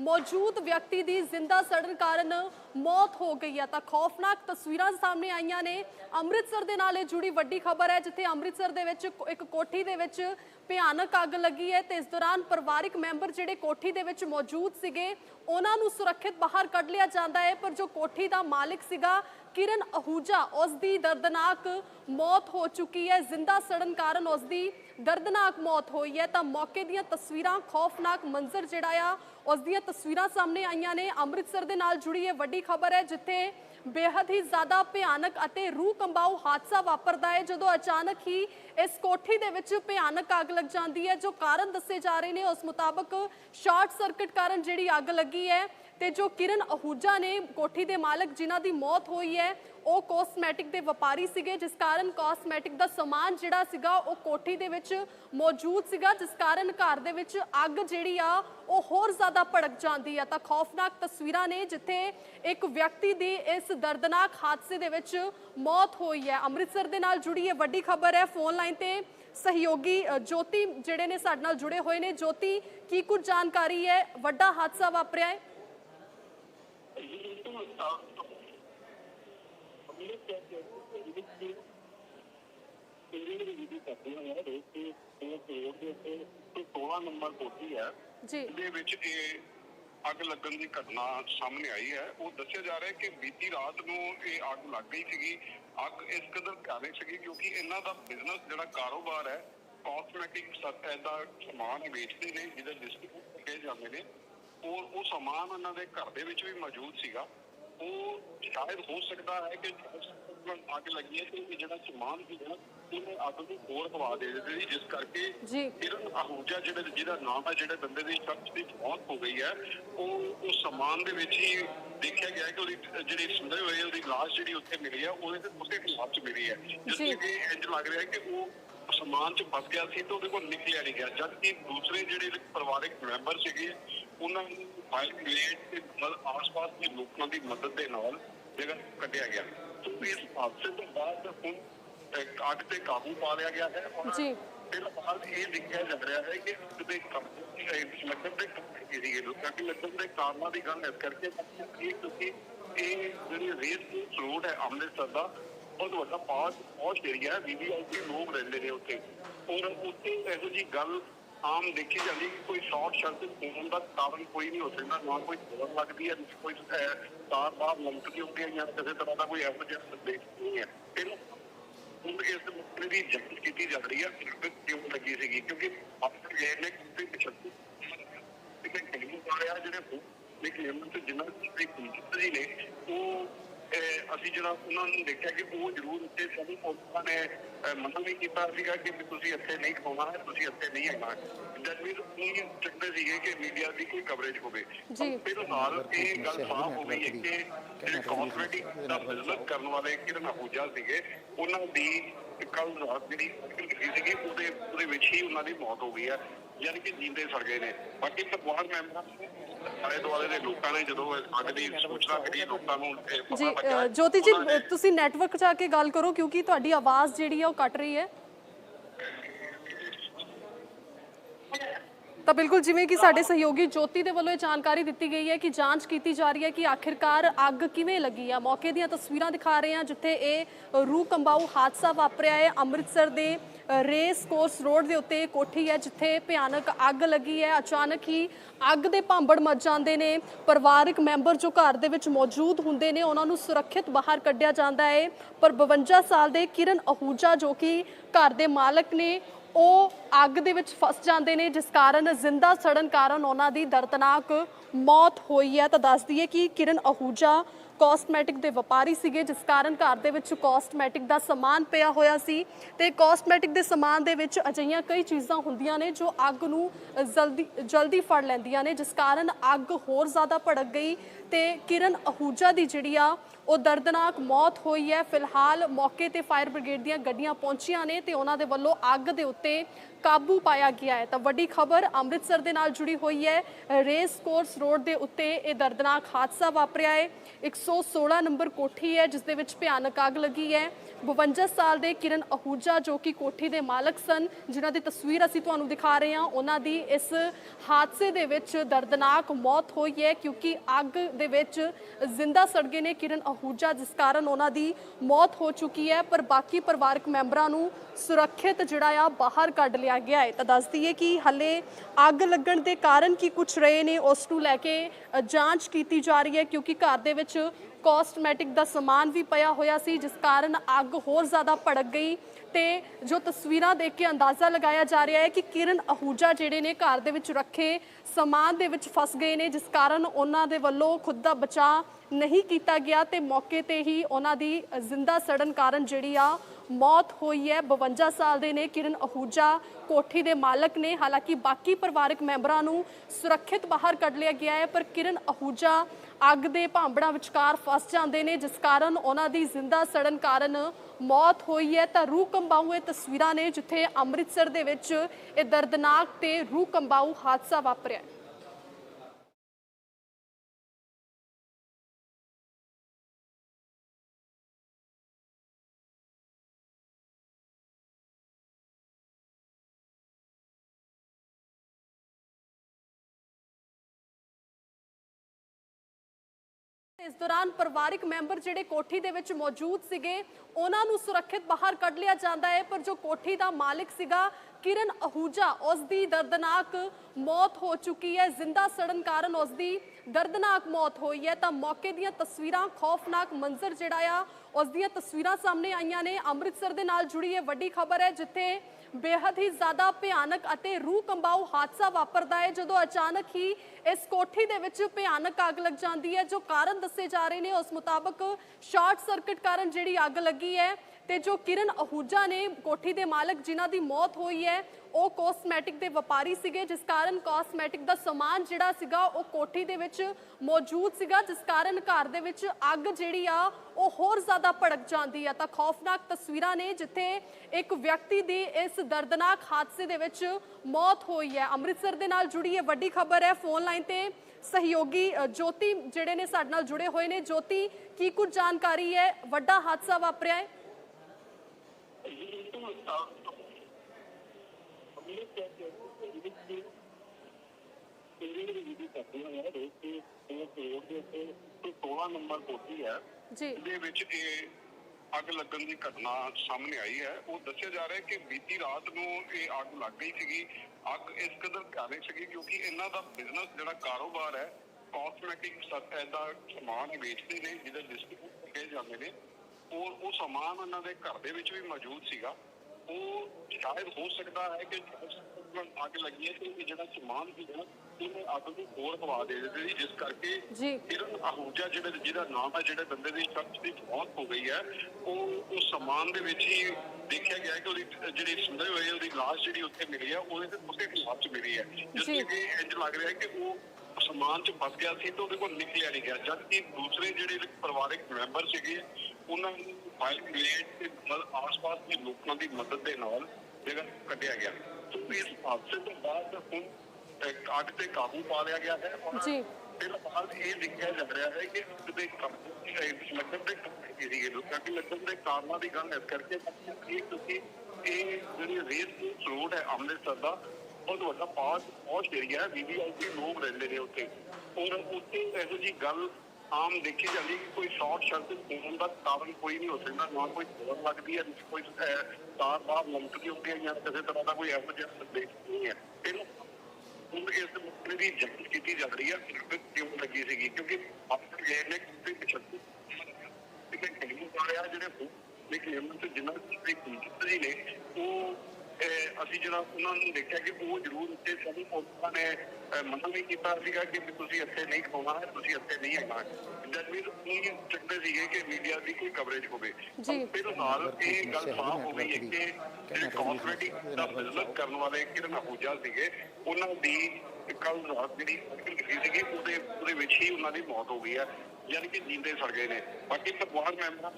ਮੌਜੂਦ ਵਿਅਕਤੀ ਦੀ ਜ਼ਿੰਦਾ ਸੜਨ ਕਾਰਨ ਮੌਤ ਹੋ ਗਈ ਹੈ। ਤਾਂ ਖੌਫਨਾਕ ਤਸਵੀਰਾਂ ਸਾਹਮਣੇ ਆਈਆਂ ਨੇ। ਅੰਮ੍ਰਿਤਸਰ ਦੇ ਨਾਲ ਇਹ ਜੁੜੀ ਵੱਡੀ ਖਬਰ ਹੈ, ਜਿੱਥੇ ਅੰਮ੍ਰਿਤਸਰ ਦੇ ਵਿੱਚ ਇੱਕ ਕੋਠੀ ਦੇ ਵਿੱਚ ਭਿਆਨਕ ਅੱਗ ਲੱਗੀ ਹੈ ਤੇ ਇਸ ਦੌਰਾਨ ਪਰਿਵਾਰਿਕ ਮੈਂਬਰ ਜਿਹੜੇ ਕੋਠੀ ਦੇ ਵਿੱਚ ਮੌਜੂਦ ਸੀਗੇ, ਉਹਨਾਂ ਨੂੰ ਸੁਰੱਖਿਅਤ ਬਾਹਰ ਕੱਢ ਲਿਆ ਜਾਂਦਾ ਹੈ। ਪਰ ਜੋ ਕੋਠੀ ਦਾ ਮਾਲਕ ਸੀਗਾ, ਕਿਰਨ ਅਹੂਜਾ, ਉਸ ਦੀ ਦਰਦਨਾਕ ਮੌਤ ਹੋ ਚੁੱਕੀ ਹੈ। ਜ਼ਿੰਦਾ ਸੜਨ ਕਾਰਨ ਉਸ ਦੀ ਦਰਦਨਾਕ ਮੌਤ ਹੋਈ ਹੈ। ਤਾਂ ਮੌਕੇ ਦੀਆਂ ਤਸਵੀਰਾਂ ਖੌਫਨਾਕ ਮੰਜ਼ਰ ਜਿਹੜਾ ਆ ਉਸ ਦੀਆਂ ਤਸਵੀਰਾਂ ਸਾਹਮਣੇ ਆਈਆਂ ਨੇ। ਅੰਮ੍ਰਿਤਸਰ ਦੇ ਨਾਲ ਜੁੜੀ ਇਹ ਵੱਡੀ ਖਬਰ ਹੈ, ਜਿੱਥੇ ਬੇहद ਹੀ ਜ਼ਿਆਦਾ ਭਿਆਨਕ ਅਤੇ ਰੂਹ ਕੰਬਾਊ ਹਾਦਸਾ ਵਾਪਰਦਾ ਹੈ, ਜਦੋਂ ਅਚਾਨਕ ਹੀ ਇਸ ਕੋਠੀ ਦੇ ਵਿੱਚ ਭਿਆਨਕ ਅੱਗ ਲੱਗ ਜਾਂਦੀ ਹੈ, ਜੋ ਕਾਰਨ ਦੱਸੇ ਜਾ ਰਹੇ ਨੇ। ਉਸ ਮੁਤਾਬਕ ਸ਼ਾਰਟ ਸਰਕਟ ਕਾਰਨ ਜਿਹੜੀ ਅੱਗ ਲੱਗੀ ਹੈ ਤੇ ਜੋ ਕਿਰਨ ਅਹੂਜਾ ਨੇ ਕੋਠੀ ਦੇ ਮਾਲਕ ਜਿਨ੍ਹਾਂ ਦੀ ਮੌਤ ਹੋਈ ਹੈ, ਉਹ ਕੋਸਮੈਟਿਕ ਦੇ ਵਪਾਰੀ ਸੀਗੇ, ਜਿਸ ਕਾਰਨ ਕੋਸਮੈਟਿਕ ਦਾ ਸਮਾਨ ਜਿਹੜਾ ਸੀਗਾ, ਉਹ ਕੋਠੀ ਦੇ ਵਿੱਚ ਮੌਜੂਦ ਸੀਗਾ, ਜਿਸ ਕਾਰਨ ਘਰ ਦੇ ਵਿੱਚ ਅੱਗ ਜਿਹੜੀ ਆ, ਉਹ ਹੋਰ ਜ਼ਿਆਦਾ ਭੜਕ ਜਾਂਦੀ ਆ। ਤਾਂ ਖੌਫਨਾਕ ਤਸਵੀਰਾਂ ਨੇ ਜਿੱਥੇ ਇੱਕ ਵਿਅਕਤੀ ਦੀ ਇਸ ਦਰਦਨਾਕ ਹਾਦਸੇ ਦੇ ਵਿੱਚ ਮੌਤ ਹੋਈ ਹੈ। ਅੰਮ੍ਰਿਤਸਰ ਦੇ ਨਾਲ ਜੁੜੀ ਇਹ ਵੱਡੀ ਖਬਰ ਹੈ। ਫੋਨ ਲਾਈਨ ਤੇ ਸਹਿਯੋਗੀ ਜੋਤੀ ਜਿਹੜੇ ਨੇ ਸਾਡੇ ਨਾਲ ਜੁੜੇ ਹੋਏ ਨੇ। ਜੋਤੀ, ਕੀ ਕੁਝ ਜਾਣਕਾਰੀ ਹੈ? ਵੱਡਾ ਹਾਦਸਾ ਵਾਪਰਿਆ ਹੈ। ਜੀ। ਦੇ ਵਿੱਚ ਇਹ ਅੱਗ ਲੱਗਣ ਦੀ ਘਟਨਾ ਸਾਹਮਣੇ ਆਈ ਹੈ। ਉਹ ਦੱਸਿਆ ਜਾ ਰਿਹਾ ਹੈ ਕਿ ਬੀਤੀ ਰਾਤ ਨੂੰ ਇਹ ਅੱਗ ਲੱਗ ਗਈ ਸੀਗੀ। ਅੱਗ ਇਸ ਕਦਰ ਭਿਆਨਕ ਸੀਗੀ ਕਿਉਂਕਿ ਇਹਨਾਂ ਦਾ ਬਿਜ਼ਨਸ ਜਿਹੜਾ ਕਾਰੋਬਾਰ ਹੈ ਕਾਸਮੈਟਿਕ ਸੱਤ ਦਾ ਸਮਾਨ ਵੇਚਦੇ ਨੇ, ਜਿਹਦਾ ਡਿਸਟ੍ਰੀਬਿਊਟ ਕੀਤੇ ਜਾਂਦੇ ਨੇ। ਔਰ ਉਹ ਸਮਾਨ ਉਹਨਾਂ ਦੇ ਘਰ ਦੇ ਵਿੱਚ ਵੀ ਮੌਜੂਦ ਸੀਗਾ। ਉਹ ਸ਼ਾਇਦ ਹੋ ਸਕਦਾ ਹੈ ਕਿ ਅੱਗ ਲੱਗੀ ਹੈ ਤੇ ਇਹ ਜਿਹੜਾ ਸਮਾਨ ਸੀਗਾ ਉਹਨੇ ਅੱਗ ਨੂੰ ਹੋਰ ਹਵਾ ਦੇ ਦਿੱਤੀ ਸੀ, ਜਿਸ ਕਰਕੇ ਜੀ ਕਿਰਨ ਆਹੂਜਾ ਜਿਹੜੇ ਜਿਹਦਾ ਨਾਮ ਹੈ ਜਿਹੜੇ ਬੰਦੇ ਦੀ ਸ਼ਖਸ ਦੀ ਮੌਤ ਹੋ ਗਈ ਹੈ ਉਹ ਉਸ ਸਮਾਨ ਦੇ ਵਿੱਚ ਹੀ ਦੇਖਿਆ ਗਿਆ ਕਿ ਉਹਦੀ ਜਿਹੜੀ ਸੁੰਦਰ ਹੋਈ ਉਹਦੀ ਲਾਸ਼ ਜਿਹੜੀ ਉੱਥੇ ਮਿਲੀ ਹੈ ਉਹਦੇ ਤੇ ਉਸੇ ਹਾਲਾਤ ਚ ਮਿਲੀ ਹੈ ਜਿਸ ਜੀ। ਕਿ ਇੰਜ ਲੱਗ ਰਿਹਾ ਹੈ ਕਿ ਉਹ ਸਮਾਨ ਚ ਫਸ ਗਿਆ ਸੀ ਤੇ ਉਹਦੇ ਕੋਲ ਨਿਕਲਿਆ ਨਹੀਂ ਗਿਆ ਜਦ ਕਿ ਦੂਸਰੇ ਜਿਹੜੇ ਪਰਿਵਾਰਕ ਮੈਂਬਰ ਸੀਗੇ ਉਹਨਾਂ ਨੂੰ ਫਾਇਰ ਬ੍ਰਿਗੇਡ ਤੇ ਮਤਲਬ ਆਸ-ਪਾਸ ਦੇ ਲੋਕਾਂ ਦੀ ਮਦਦ ਦੇ ਨਾਲ ਜਗ੍ਹਾ ਕੱਢਿਆ ਗਿਆ ਤੇ ਇਸ ਹਾਦਸੇ ਤੋਂ ਬਾਅਦ ਹੁਣ ਅੱਗ ਤੇ ਕਾਬੂ ਪਾ ਲਿਆ ਗਿਆ ਹੈ ਔਰ ਜੀ। ਫਿਲਹਾਲ ਇਹ ਦੇਖਿਆ ਜਾ ਰਿਹਾ ਹੈ ਕਿ ਕਿਤੇ ਲੱਗਣ ਦੇ ਜਿਹੜੀ ਇਹ ਲੋਕਾਂ ਦੀ ਲੱਗਣ ਦੇ ਕਾਰਨਾਂ ਦੀ ਗੱਲ ਇਸ ਕਰਕੇ ਇਹ ਕਿਉਂਕਿ ਇਹ ਜਿਹੜੀ ਰੇਸ ਰੋਡ ਹੈ ਅੰਮ੍ਰਿਤਸਰ ਦਾ ਬਹੁਤ ਵੱਡਾ ਪਾਸ ਬਹੁਤ ਏਰੀਆ ਹੈ ਵੀਵੀਆਈਪੀ ਲੋਕ ਰਹਿੰਦੇ ਨੇ ਉੱਥੇ ਔਰ ਉੱਥੇ ਇਹੋ ਜੀ ਗੱਲ ਆਮ ਦੇਖੀ ਜਾਂਦੀ ਕਿ ਕੋਈ ਸ਼ਾਰਟ ਸਰਕਟ ਹੋਣ ਦਾ ਕਾਰਨ ਕੋਈ ਨਹੀਂ ਹੋ ਸਕਦਾ, ਨਾ ਕੋਈ ਹੋਰ ਲੱਗਦੀ ਹੈ, ਨਾ ਕੋਈ ਤਾਰ ਬਾਹਰ ਲੰਮਕਦੀ ਹੁੰਦੀ ਹੈ ਜਾਂ ਕਿਸੇ ਤਰ੍ਹਾਂ ਦਾ ਕੋਈ ਇਹੋ ਦੇਖ ਨਹੀਂ ਹੈ। ਇਹਨੂੰ ਹੁਣ ਇਸ ਮੁੱਦੇ ਦੀ ਜਾਂਚ ਕੀਤੀ ਜਾ ਰਹੀ ਹੈ ਕਿ ਕਿਉਂ ਲੱਗੀ ਸੀਗੀ? ਕਿਉਂਕਿ ਆਪਣੇ ਗਏ ਨੇ ਕੋਈ ਪਿਛੱਤੀ ਜਿਹੜੇ ਹੋ ਲੇਕਿਨ ਤੇ ਜਿਨ੍ਹਾਂ ਦੀ ਕੀਤੀ ਨੇ, ਉਹ ਅਸੀਂ ਜਿਹੜਾ ਉਹਨਾਂ ਨੂੰ ਦੇਖਿਆ ਕਿ ਉਹ ਜ਼ਰੂਰ ਉੱਤੇ ਸਭੀ ਉਹਨਾਂ ਨੇ ਮਨਾ ਵੀ ਕੀਤਾ ਸੀਗਾ ਕਿ ਵੀ ਤੁਸੀਂ ਇੱਥੇ ਨਹੀਂ ਖਾਣਾ ਹੈ ਤੁਸੀਂ ਇੱਥੇ ਨਹੀਂ ਆਉਣਾ। ਜਦ ਵੀ ਉਹ ਚੱਕਦੇ ਸੀਗੇ ਕਿ ਮੀਡੀਆ ਦੀ ਕੋਈ ਕਵਰੇਜ ਹੋਵੇ। ਜੀ। ਫਿਲਹਾਲ ਇਹ ਗੱਲ ਸਾਫ਼ ਹੋ ਗਈ ਹੈ ਕਿ ਜਿਹੜੇ ਕਾਸਮੈਟਿਕ ਦਾ ਬਿਜ਼ਨਸ ਕਰਨ ਵਾਲੇ ਕਿਰਨ ਅਹੂਜਾ ਸੀਗੇ ਉਹਨਾਂ ਦੀ ਕੱਲ ਰਾਤ ਜਿਹੜੀ ਸੀਗੀ ਉਹਦੇ ਉਹਦੇ ਵਿੱਚ ਹੀ ਉਹਨਾਂ ਦੀ ਮੌਤ ਹੋ ਗਈ ਹੈ। ਯਾਨੀ ਕਿ ਜਿੰਦੇ ਸੜ ਗਏ ਨੇ। ਬਾਕੀ ਪਰਿਵਾਰ ਮੈਂਬਰਾਂ ਆਲੇ ਦੁਆਲੇ ਦੇ ਲੋਕਾਂ ਨੇ ਜਦੋਂ ਅੱਗ ਦੀ ਸੂਚਨਾ ਮਿਲੀ ਲੋਕਾਂ ਨੂੰ ਜੀ ਜੋਤੀ ਜੀ ਤੁਸੀਂ ਨੈਟਵਰਕ ਆ ਕੇ ਗੱਲ ਕਰੋ ਕਿਉਂਕਿ ਤੁਹਾਡੀ ਆਵਾਜ਼ ਜਿਹੜੀ ਹੈ ਉਹ ਕੱਟ ਰਹੀ ਹੈ। ਤਾਂ ਬਿਲਕੁਲ ਜਿਵੇਂ ਕਿ ਸਾਡੇ ਸਹਿਯੋਗੀ ਜੋਤੀ ਦੇ ਵੱਲੋਂ ਇਹ ਜਾਣਕਾਰੀ ਦਿੱਤੀ ਗਈ ਹੈ ਕਿ ਜਾਂਚ ਕੀਤੀ ਜਾ ਰਹੀ ਹੈ ਕਿ ਆਖਿਰਕਾਰ ਅੱਗ ਕਿਵੇਂ ਲੱਗੀ ਹੈ ਮੌਕੇ ਦੀਆਂ ਤਸਵੀਰਾਂ ਦਿਖਾ ਰਹੇ ਹਾਂ ਜਿੱਥੇ ਇਹ ਰੂਹ ਕੰਬਾਊ ਹਾਦਸਾ ਵਾਪਰਿਆ ਹੈ। ਅੰਮ੍ਰਿਤਸਰ ਦੇ ਰੇਸ ਕੋਰਸ ਰੋਡ ਦੇ ਉੱਤੇ ਕੋਠੀ ਹੈ ਜਿੱਥੇ ਭਿਆਨਕ ਅੱਗ ਲੱਗੀ ਹੈ। ਅਚਾਨਕ ਹੀ ਅੱਗ ਦੇ ਭਾਂਬੜ ਮੱਚ ਜਾਂਦੇ ਨੇ। ਪਰਿਵਾਰਕ ਮੈਂਬਰ ਜੋ ਘਰ ਦੇ ਵਿੱਚ ਮੌਜੂਦ ਹੁੰਦੇ ਨੇ, ਉਹਨਾਂ ਨੂੰ ਸੁਰੱਖਿਅਤ ਬਾਹਰ ਕੱਢਿਆ ਜਾਂਦਾ ਹੈ। ਪਰ 52 ਸਾਲ ਦੇ ਕਿਰਨ ਅਹੂਜਾ ਜੋ ਕਿ ਘਰ ਦੇ ਮਾਲਕ ਨੇ ਉਹ ਅੱਗ ਦੇ ਵਿੱਚ ਫਸ ਜਾਂਦੇ ਨੇ, ਜਿਸ ਕਾਰਨ ਜ਼ਿੰਦਾ ਸੜਨ ਕਾਰਨ ਉਹਨਾਂ ਦੀ ਦਰਦਨਾਕ ਮੌਤ ਹੋਈ ਹੈ। ਤਾਂ ਦੱਸ ਦਈਏ ਕਿ ਕਿਰਨ ਅਹੂਜਾ ਕਾਸਮੈਟਿਕ ਦੇ ਵਪਾਰੀ ਸੀਗੇ, ਜਿਸ ਕਾਰਨ ਘਰ ਦੇ ਵਿੱਚ ਕਾਸਮੈਟਿਕ ਦਾ ਸਮਾਨ ਪਿਆ ਹੋਇਆ ਸੀ। ਤੇ ਕਾਸਮੈਟਿਕ ਦੇ ਸਮਾਨ ਦੇ ਵਿੱਚ ਅਜਿਹੀਆਂ ਕਈ ਚੀਜ਼ਾਂ ਹੁੰਦੀਆਂ ਨੇ ਜੋ ਅੱਗ ਨੂੰ ਜਲਦੀ ਜਲਦੀ ਫੜ ਲੈਂਦੀਆਂ ਨੇ, ਜਿਸ ਕਾਰਨ ਅੱਗ ਹੋਰ ਜ਼ਿਆਦਾ ਭੜਕ ਗਈ। ਤੇ ਕਿਰਨ ਅਹੂਜਾ ਦੀ ਜਿਹੜੀ ਆ, ਉਹ ਦਰਦਨਾਕ ਮੌਤ ਹੋਈ ਹੈ। ਫਿਲਹਾਲ ਮੌਕੇ ਤੇ ਫਾਇਰ ਬ੍ਰਿਗੇਡ ਦੀਆਂ ਗੱਡੀਆਂ ਪਹੁੰਚੀਆਂ ਨੇ ਤੇ ਉਹਨਾਂ ਦੇ ਵੱਲੋਂ ਅੱਗ ਦੇ ਉੱਤੇ ਕਾਬੂ ਪਾਇਆ ਗਿਆ ਹੈ। ਤਾਂ ਵੱਡੀ ਖਬਰ ਅੰਮ੍ਰਿਤਸਰ ਦੇ ਨਾਲ ਜੁੜੀ ਹੋਈ ਹੈ। ਰੇਸ ਕੋਰਸ ਰੋਡ ਦੇ ਉੱਤੇ ਇਹ ਦਰਦਨਾਕ ਹਾਦਸਾ ਵਾਪਰਿਆ ਹੈ। 116 ਨੰਬਰ ਕੋਠੀ ਹੈ, ਜਿਸ ਦੇ ਵਿੱਚ ਭਿਆਨਕ ਅੱਗ ਲੱਗੀ ਹੈ। 52 ਸਾਲ ਦੇ ਕਿਰਨ ਅਹੂਜਾ, ਜੋ ਕਿ ਕੋਠੀ ਦੇ ਮਾਲਕ ਸਨ, ਜਿਨ੍ਹਾਂ ਦੀ ਤਸਵੀਰ ਅਸੀਂ ਤੁਹਾਨੂੰ ਦਿਖਾ ਰਹੇ ਹਾਂ, ਉਹਨਾਂ ਦੀ ਇਸ ਹਾਦਸੇ ਦੇ ਵਿੱਚ ਦਰਦਨਾਕ ਮੌਤ ਹੋਈ ਹੈ, ਕਿਉਂਕਿ ਅੱਗ ਦੇ ਵਿੱਚ ਜ਼ਿੰਦਾ ਸੜ ਗਏ ਨੇ ਕਿਰਨ ਅਹੂਜਾ, ਜਿਸ ਕਾਰਨ ਉਹਨਾਂ ਦੀ ਮੌਤ ਹੋ ਚੁੱਕੀ ਹੈ। ਪਰ ਬਾਕੀ ਪਰਿਵਾਰਕ ਮੈਂਬਰਾਂ ਨੂੰ ਸੁਰੱਖਿਅਤ ਜਿਹੜਾ ਆ, ਬਾਹਰ ਕੱਢ ਲਿਆ ਗਿਆ ਹੈ। ਤਾਂ ਦੱਸ ਦਈਏ ਕਿ ਹੱਲੇ ਅੱਗ ਲੱਗਣ ਦੇ ਕਾਰਨ ਕੀ ਕੁਝ ਰਹੇ ਨੇ, ਉਸ ਨੂੰ ਲੈ ਕੇ ਜਾਂਚ ਕੀਤੀ ਜਾ ਰਹੀ ਹੈ, ਕਿਉਂਕਿ ਘਰ ਦੇ ਵਿੱਚ ਕਾਸਮੈਟਿਕ ਦਾ ਸਮਾਨ ਵੀ ਪਿਆ ਹੋਇਆ ਸੀ, ਜਿਸ ਕਾਰਨ ਅੱਗ ਹੋਰ ਜ਼ਿਆਦਾ ਭੜਕ ਗਈ। ਤੇ ਜੋ ਤਸਵੀਰਾਂ ਦੇਖ ਕੇ ਅੰਦਾਜ਼ਾ ਲਗਾਇਆ ਜਾ ਰਿਹਾ ਹੈ ਕਿ ਕਿਰਨ ਅਹੂਜਾ ਜਿਹੜੇ ਨੇ ਘਰ ਦੇ ਵਿੱਚ ਰੱਖੇ ਸਮਾਨ ਦੇ ਵਿੱਚ ਫਸ ਗਏ ਨੇ, ਜਿਸ ਕਾਰਨ ਉਹਨਾਂ ਦੇ ਵੱਲੋਂ ਖੁਦ ਦਾ ਬਚਾਅ ਨਹੀਂ ਕੀਤਾ ਗਿਆ ਤੇ ਮੌਕੇ ਤੇ ਹੀ ਉਹਨਾਂ ਦੀ ਜ਼ਿੰਦਾ ਸੜਨ ਕਾਰਨ ਜਿਹੜੀ ਆ ਮੌਤ ਹੋਈ ਹੈ। 52 ਸਾਲ ਦੇ ਨੇ ਕਿਰਨ ਅਹੂਜਾ ਕੋਠੀ ਦੇ ਮਾਲਕ ਨੇ। ਹਾਲਾਂਕਿ ਬਾਕੀ ਪਰਿਵਾਰਕ ਮੈਂਬਰਾਂ ਨੂੰ ਸੁਰੱਖਿਅਤ ਬਾਹਰ ਕੱਢ ਲਿਆ ਗਿਆ ਹੈ, ਪਰ ਕਿਰਨ ਅਹੂਜਾ ਅੱਗ ਦੇ ਭਾਂਬੜਾਂ ਵਿਚਕਾਰ ਫਸ ਜਾਂਦੇ ਨੇ, ਜਿਸ ਕਾਰਨ ਉਹਨਾਂ ਦੀ ਜ਼ਿੰਦਾ ਸੜਨ ਕਾਰਨ ਮੌਤ ਹੋਈ ਹੈ। ਤਾਂ ਰੂਹ ਕੰਬਾਊ ਇਹ ਤਸਵੀਰਾਂ ਨੇ, ਜਿੱਥੇ ਅੰਮ੍ਰਿਤਸਰ ਦੇ ਵਿੱਚ ਇਹ ਦਰਦਨਾਕ ਤੇ ਰੂਹ ਕੰਬਾਊ ਹਾਦਸਾ ਵਾਪਰਿਆ ਇਸ ਦੌਰਾਨ ਪਰਿਵਾਰਿਕ ਮੈਂਬਰ ਜਿਹੜੇ ਕੋਠੀ ਦੇ ਵਿੱਚ ਮੌਜੂਦ ਸੀਗੇ, ਉਹਨਾਂ ਨੂੰ ਸੁਰੱਖਿਅਤ ਬਾਹਰ ਕੱਢ ਲਿਆ ਜਾਂਦਾ ਹੈ, ਪਰ ਜੋ ਕੋਠੀ ਦਾ ਮਾਲਕ ਸੀਗਾ, ਕਿਰਨ ਅਹੂਜਾ ਉਸ ਦੀ ਦਰਦਨਾਕ ਮੌਤ ਹੋ ਚੁੱਕੀ ਹੈ। ਜ਼ਿੰਦਾ ਸੜਨ ਕਾਰਨ ਉਸ ਦੀ ਦਰਦਨਾਕ ਮੌਤ ਹੋਈ ਹੈ। ਤਾਂ ਮੌਕੇ ਦੀਆਂ ਤਸਵੀਰਾਂ ਖੌਫਨਾਕ ਮੰਜ਼ਰ ਜਿਹੜਾ ਆ ਉਸ ਦੀਆਂ ਤਸਵੀਰਾਂ ਸਾਹਮਣੇ ਆਈਆਂ ਨੇ। ਅੰਮ੍ਰਿਤਸਰ ਦੇ ਨਾਲ ਜੁੜੀ ਇਹ ਵੱਡੀ ਖਬਰ ਹੈ, ਜਿੱਥੇ ਬੇहद ਹੀ ਜ਼ਿਆਦਾ ਭਿਆਨਕ ਅਤੇ ਰੂਹ ਕੰਬਾਊ ਹਾਦਸਾ ਵਾਪਰਦਾ ਹੈ, ਜਦੋਂ ਅਚਾਨਕ ਹੀ ਇਸ ਕੋਠੀ ਦੇ ਵਿੱਚ ਭਿਆਨਕ ਅੱਗ ਲੱਗ ਜਾਂਦੀ ਹੈ, ਜੋ ਕਾਰਨ ਦੱਸੇ ਜਾ ਰਹੇ ਨੇ। ਉਸ ਮੁਤਾਬਕ ਸ਼ਾਰਟ ਸਰਕਟ ਕਾਰਨ ਜਿਹੜੀ ਅੱਗ ਲੱਗੀ ਹੈ ਤੇ ਜੋ ਕਿਰਨ ਅਹੂਜਾ ਨੇ ਕੋਠੀ ਦੇ ਮਾਲਕ ਜਿਨ੍ਹਾਂ ਦੀ ਮੌਤ ਹੋਈ ਹੈ, ਉਹ ਕੋਸਮੈਟਿਕ ਦੇ ਵਪਾਰੀ ਸੀਗੇ, ਜਿਸ ਕਾਰਨ ਕੋਸਮੈਟਿਕ ਦਾ ਸਮਾਨ ਜਿਹੜਾ ਸੀਗਾ, ਉਹ ਕੋਠੀ ਦੇ ਵਿੱਚ ਮੌਜੂਦ ਸੀਗਾ, ਜਿਸ ਕਾਰਨ ਘਰ ਦੇ ਵਿੱਚ ਅੱਗ ਜਿਹੜੀ ਆ, ਉਹ ਹੋਰ ਜ਼ਿਆਦਾ ਭੜਕ ਜਾਂਦੀ ਆ। ਤਾਂ ਖੌਫਨਾਕ ਤਸਵੀਰਾਂ ਨੇ ਜਿੱਥੇ ਇੱਕ ਵਿਅਕਤੀ ਦੀ ਇਸ ਦਰਦਨਾਕ ਹਾਦਸੇ ਦੇ ਵਿੱਚ ਮੌਤ ਹੋਈ ਹੈ। ਅੰਮ੍ਰਿਤਸਰ ਦੇ ਨਾਲ ਜੁੜੀ ਇਹ ਵੱਡੀ ਖਬਰ ਹੈ। ਫੋਨ ਲਾਈਨ ਤੇ ਸਹਿਯੋਗੀ ਜੋਤੀ ਜਿਹੜੇ ਨੇ ਸਾਡੇ ਨਾਲ ਜੁੜੇ ਹੋਏ ਨੇ। ਜੋਤੀ, ਕੀ ਕੁਝ ਜਾਣਕਾਰੀ ਹੈ? ਵੱਡਾ ਹਾਦਸਾ ਵਾਪਰਿਆ ਹੈ। ਜੀ। ਦੇ ਵਿੱਚ ਇਹ ਅੱਗ ਲੱਗਣ ਦੀ ਘਟਨਾ ਸਾਹਮਣੇ ਆਈ ਹੈ। ਉਹ ਦੱਸਿਆ ਜਾ ਰਿਹਾ ਹੈ ਕਿ ਬੀਤੀ ਰਾਤ ਨੂੰ ਇਹ ਅੱਗ ਲੱਗ ਗਈ ਸੀਗੀ। ਅੱਗ ਇਸ ਕਦਰ ਭਿਆਨਕ ਸੀਗੀ ਕਿਉਂਕਿ ਇਹਨਾਂ ਦਾ ਬਿਜ਼ਨਸ ਜਿਹੜਾ ਕਾਰੋਬਾਰ ਹੈ ਕਾਸਮੈਟਿਕ ਸੱਤ ਦਾ ਸਮਾਨ ਵੇਚਦੇ ਨੇ, ਜਿਹਦਾ ਡਿਸਟ੍ਰੀਬਿਊਟ ਕੀਤੇ ਜਾਂਦੇ ਨੇ। ਔਰ ਉਹ ਸਮਾਨ ਉਹਨਾਂ ਦੇ ਘਰ ਦੇ ਵਿੱਚ ਵੀ ਮੌਜੂਦ ਸੀਗਾ। ਉਹ ਸ਼ਾਇਦ ਹੋ ਸਕਦਾ ਹੈ ਕਿ ਅੱਗ ਲੱਗੀ ਹੈ ਤੇ ਜਿਹੜਾ ਸਮਾਨ ਸੀਗਾ ਉਹਨੇ ਅੱਗ ਨੂੰ ਹੋਰ ਹਵਾ ਦੇ ਦਿੱਤੀ ਸੀ, ਜਿਸ ਕਰਕੇ ਕਿਰਨ ਅਹੂਜਾ ਜਿਹੜੇ ਜਿਹਦਾ ਨਾਮ ਹੈ ਜਿਹੜੇ ਬੰਦੇ ਦੀ ਸ਼ਖਸ ਦੀ ਮੌਤ ਹੋ ਗਈ ਹੈ ਉਹ ਉਸ ਸਮਾਨ ਦੇ ਵਿੱਚ ਹੀ ਦੇਖਿਆ ਗਿਆ ਕਿ ਉਹਦੀ ਜਿਹੜੀ ਸੁੰਦੇ ਹੋਏ ਉਹਦੀ ਲਾਸ਼ ਜਿਹੜੀ ਉੱਥੇ ਮਿਲੀ ਹੈ ਉਹਦੇ ਤੇ ਉਸੇ ਹਾਲਤ ਚ ਮਿਲੀ ਹੈ ਜਿਸ ਜੀ। ਕਿ ਇੰਜ ਲੱਗ ਰਿਹਾ ਹੈ ਕਿ ਉਹ ਸਮਾਨ ਚ ਫਸ ਗਿਆ ਸੀ ਤੇ ਉਹਦੇ ਕੋਲ ਨਿਕਲਿਆ ਨਹੀਂ ਗਿਆ ਜਦ ਕਿ ਦੂਸਰੇ ਜਿਹੜੇ ਪਰਿਵਾਰਕ ਮੈਂਬਰ ਸੀਗੇ ਉਹਨਾਂ ਨੂੰ ਫਾਇਰ ਬ੍ਰਿਗੇਡ ਤੇ ਮਤਲਬ ਆਸ-ਪਾਸ ਦੇ ਲੋਕਾਂ ਦੀ ਮਦਦ ਦੇ ਨਾਲ ਜਿਹੜਾ ਕੱਢਿਆ ਗਿਆ। ਤੇ ਇਸ ਹਾਦਸੇ ਤੋਂ ਬਾਅਦ ਹੁਣ ਅੱਗ ਤੇ ਕਾਬੂ ਪਾ ਲਿਆ ਗਿਆ ਹੈ ਔਰ ਜੀ। ਫਿਲਹਾਲ ਇਹ ਦੇਖਿਆ ਜਾ ਰਿਹਾ ਹੈ ਕਿ ਕਿਤੇ ਲੱਗਣ ਦੇ ਜਿਹੜੀ ਇਹ ਲੋਕਾਂ ਦੀ ਲੱਗਣ ਦੇ ਕਾਰਨਾਂ ਦੀ ਗੱਲ ਇਸ ਕਰਕੇ ਇਹ ਕਿਉਂਕਿ ਇਹ ਜਿਹੜੀ ਰੇਸ ਰੋਡ ਹੈ ਅੰਮ੍ਰਿਤਸਰ ਦਾ ਬਹੁਤ ਵੱਡਾ ਪਾਸ ਪਹੁੰਚ ਏਰੀਆ ਹੈ ਵੀਵੀਆਈਪੀ ਲੋਕ ਰਹਿੰਦੇ ਨੇ ਉੱਥੇ। ਔਰ ਉੱਥੇ ਇਹੋ ਜੀ ਗੱਲ ਆਮ ਦੇਖੀ ਜਾਂਦੀ ਕਿ ਕੋਈ ਸ਼ਾਰਟ ਸਰਕਟ ਹੋਣ ਦਾ ਕਾਰਨ ਕੋਈ ਨਹੀਂ ਹੋ ਸਕਦਾ, ਨਾ ਕੋਈ ਹੋਰ ਲੱਗਦੀ ਹੈ, ਨਾ ਕੋਈ ਤਾਰ ਬਾਹਰ ਲੰਮਕਦੀ ਹੁੰਦੀ ਹੈ ਜਾਂ ਕਿਸੇ ਤਰ੍ਹਾਂ ਦਾ ਕੋਈ ਇਹੋ ਜਿਹਾ ਨਹੀਂ ਹੈ। ਇਹਨੂੰ ਹੁਣ ਇਸ ਮੁੱਦੇ ਦੀ ਜਾਂਚ ਕੀਤੀ ਜਾ ਰਹੀ ਹੈ ਕਿ ਕਿਉਂ ਲੱਗੀ ਸੀਗੀ? ਕਿਉਂਕਿ ਆਪਣੇ ਗਏ ਨੇ ਕਿ ਪਿਛੱਤੀ ਕਿ ਕਲੀਨ ਵਾਲਿਆ ਜਿਹੜੇ ਹੋ ਲੇਕਿਨ ਤੇ ਜਿਨ੍ਹਾਂ ਦੇ ਕੀਮਤ ਨੇ, ਉਹ ਅਸੀਂ ਜਿਹੜਾ ਉਹਨਾਂ ਨੂੰ ਦੇਖਿਆ ਕਿ ਉਹ ਜ਼ਰੂਰ ਇੱਥੇ ਸਭੀ ਉਹਨਾਂ ਨੇ ਮਨਾ ਵੀ ਕੀਤਾ ਸੀਗਾ ਕਿ ਤੁਸੀਂ ਇੱਥੇ ਨਹੀਂ ਖਾਣਾ ਹੈ ਤੁਸੀਂ ਇੱਥੇ ਨਹੀਂ ਆਉਣਾ ਜਦ ਵੀ ਉਹ ਚੱਕਦੇ ਸੀਗੇ ਕਿ ਮੀਡੀਆ ਦੀ ਕੋਈ ਕਵਰੇਜ ਹੋਵੇ ਜੀ। ਫਿਲਹਾਲ ਇਹ ਗੱਲ ਸਾਫ਼ ਹੋ ਗਈ ਹੈ ਕਿ ਜਿਹੜੇ ਕਾਸਮੈਟਿਕ ਦਾ ਬਿਜ਼ਨਸ ਕਰਨ ਵਾਲੇ ਕਿਰਨ ਅਹੂਜਾ ਸੀਗੇ ਉਹਨਾਂ ਦੀ ਕੱਲ ਰਾਤ ਜਿਹੜੀ ਲਿਖੀ ਸੀਗੀ ਉਹਦੇ ਉਹਦੇ ਵਿੱਚ ਹੀ ਉਹਨਾਂ ਦੀ ਮੌਤ ਹੋ ਗਈ ਹੈ ਯਾਨੀ ਕਿ ਜਿੰਦੇ ਸੜ ਗਏ ਨੇ। ਬਾਕੀ ਪਰਿਵਾਰ ਮੈਂਬਰਾਂ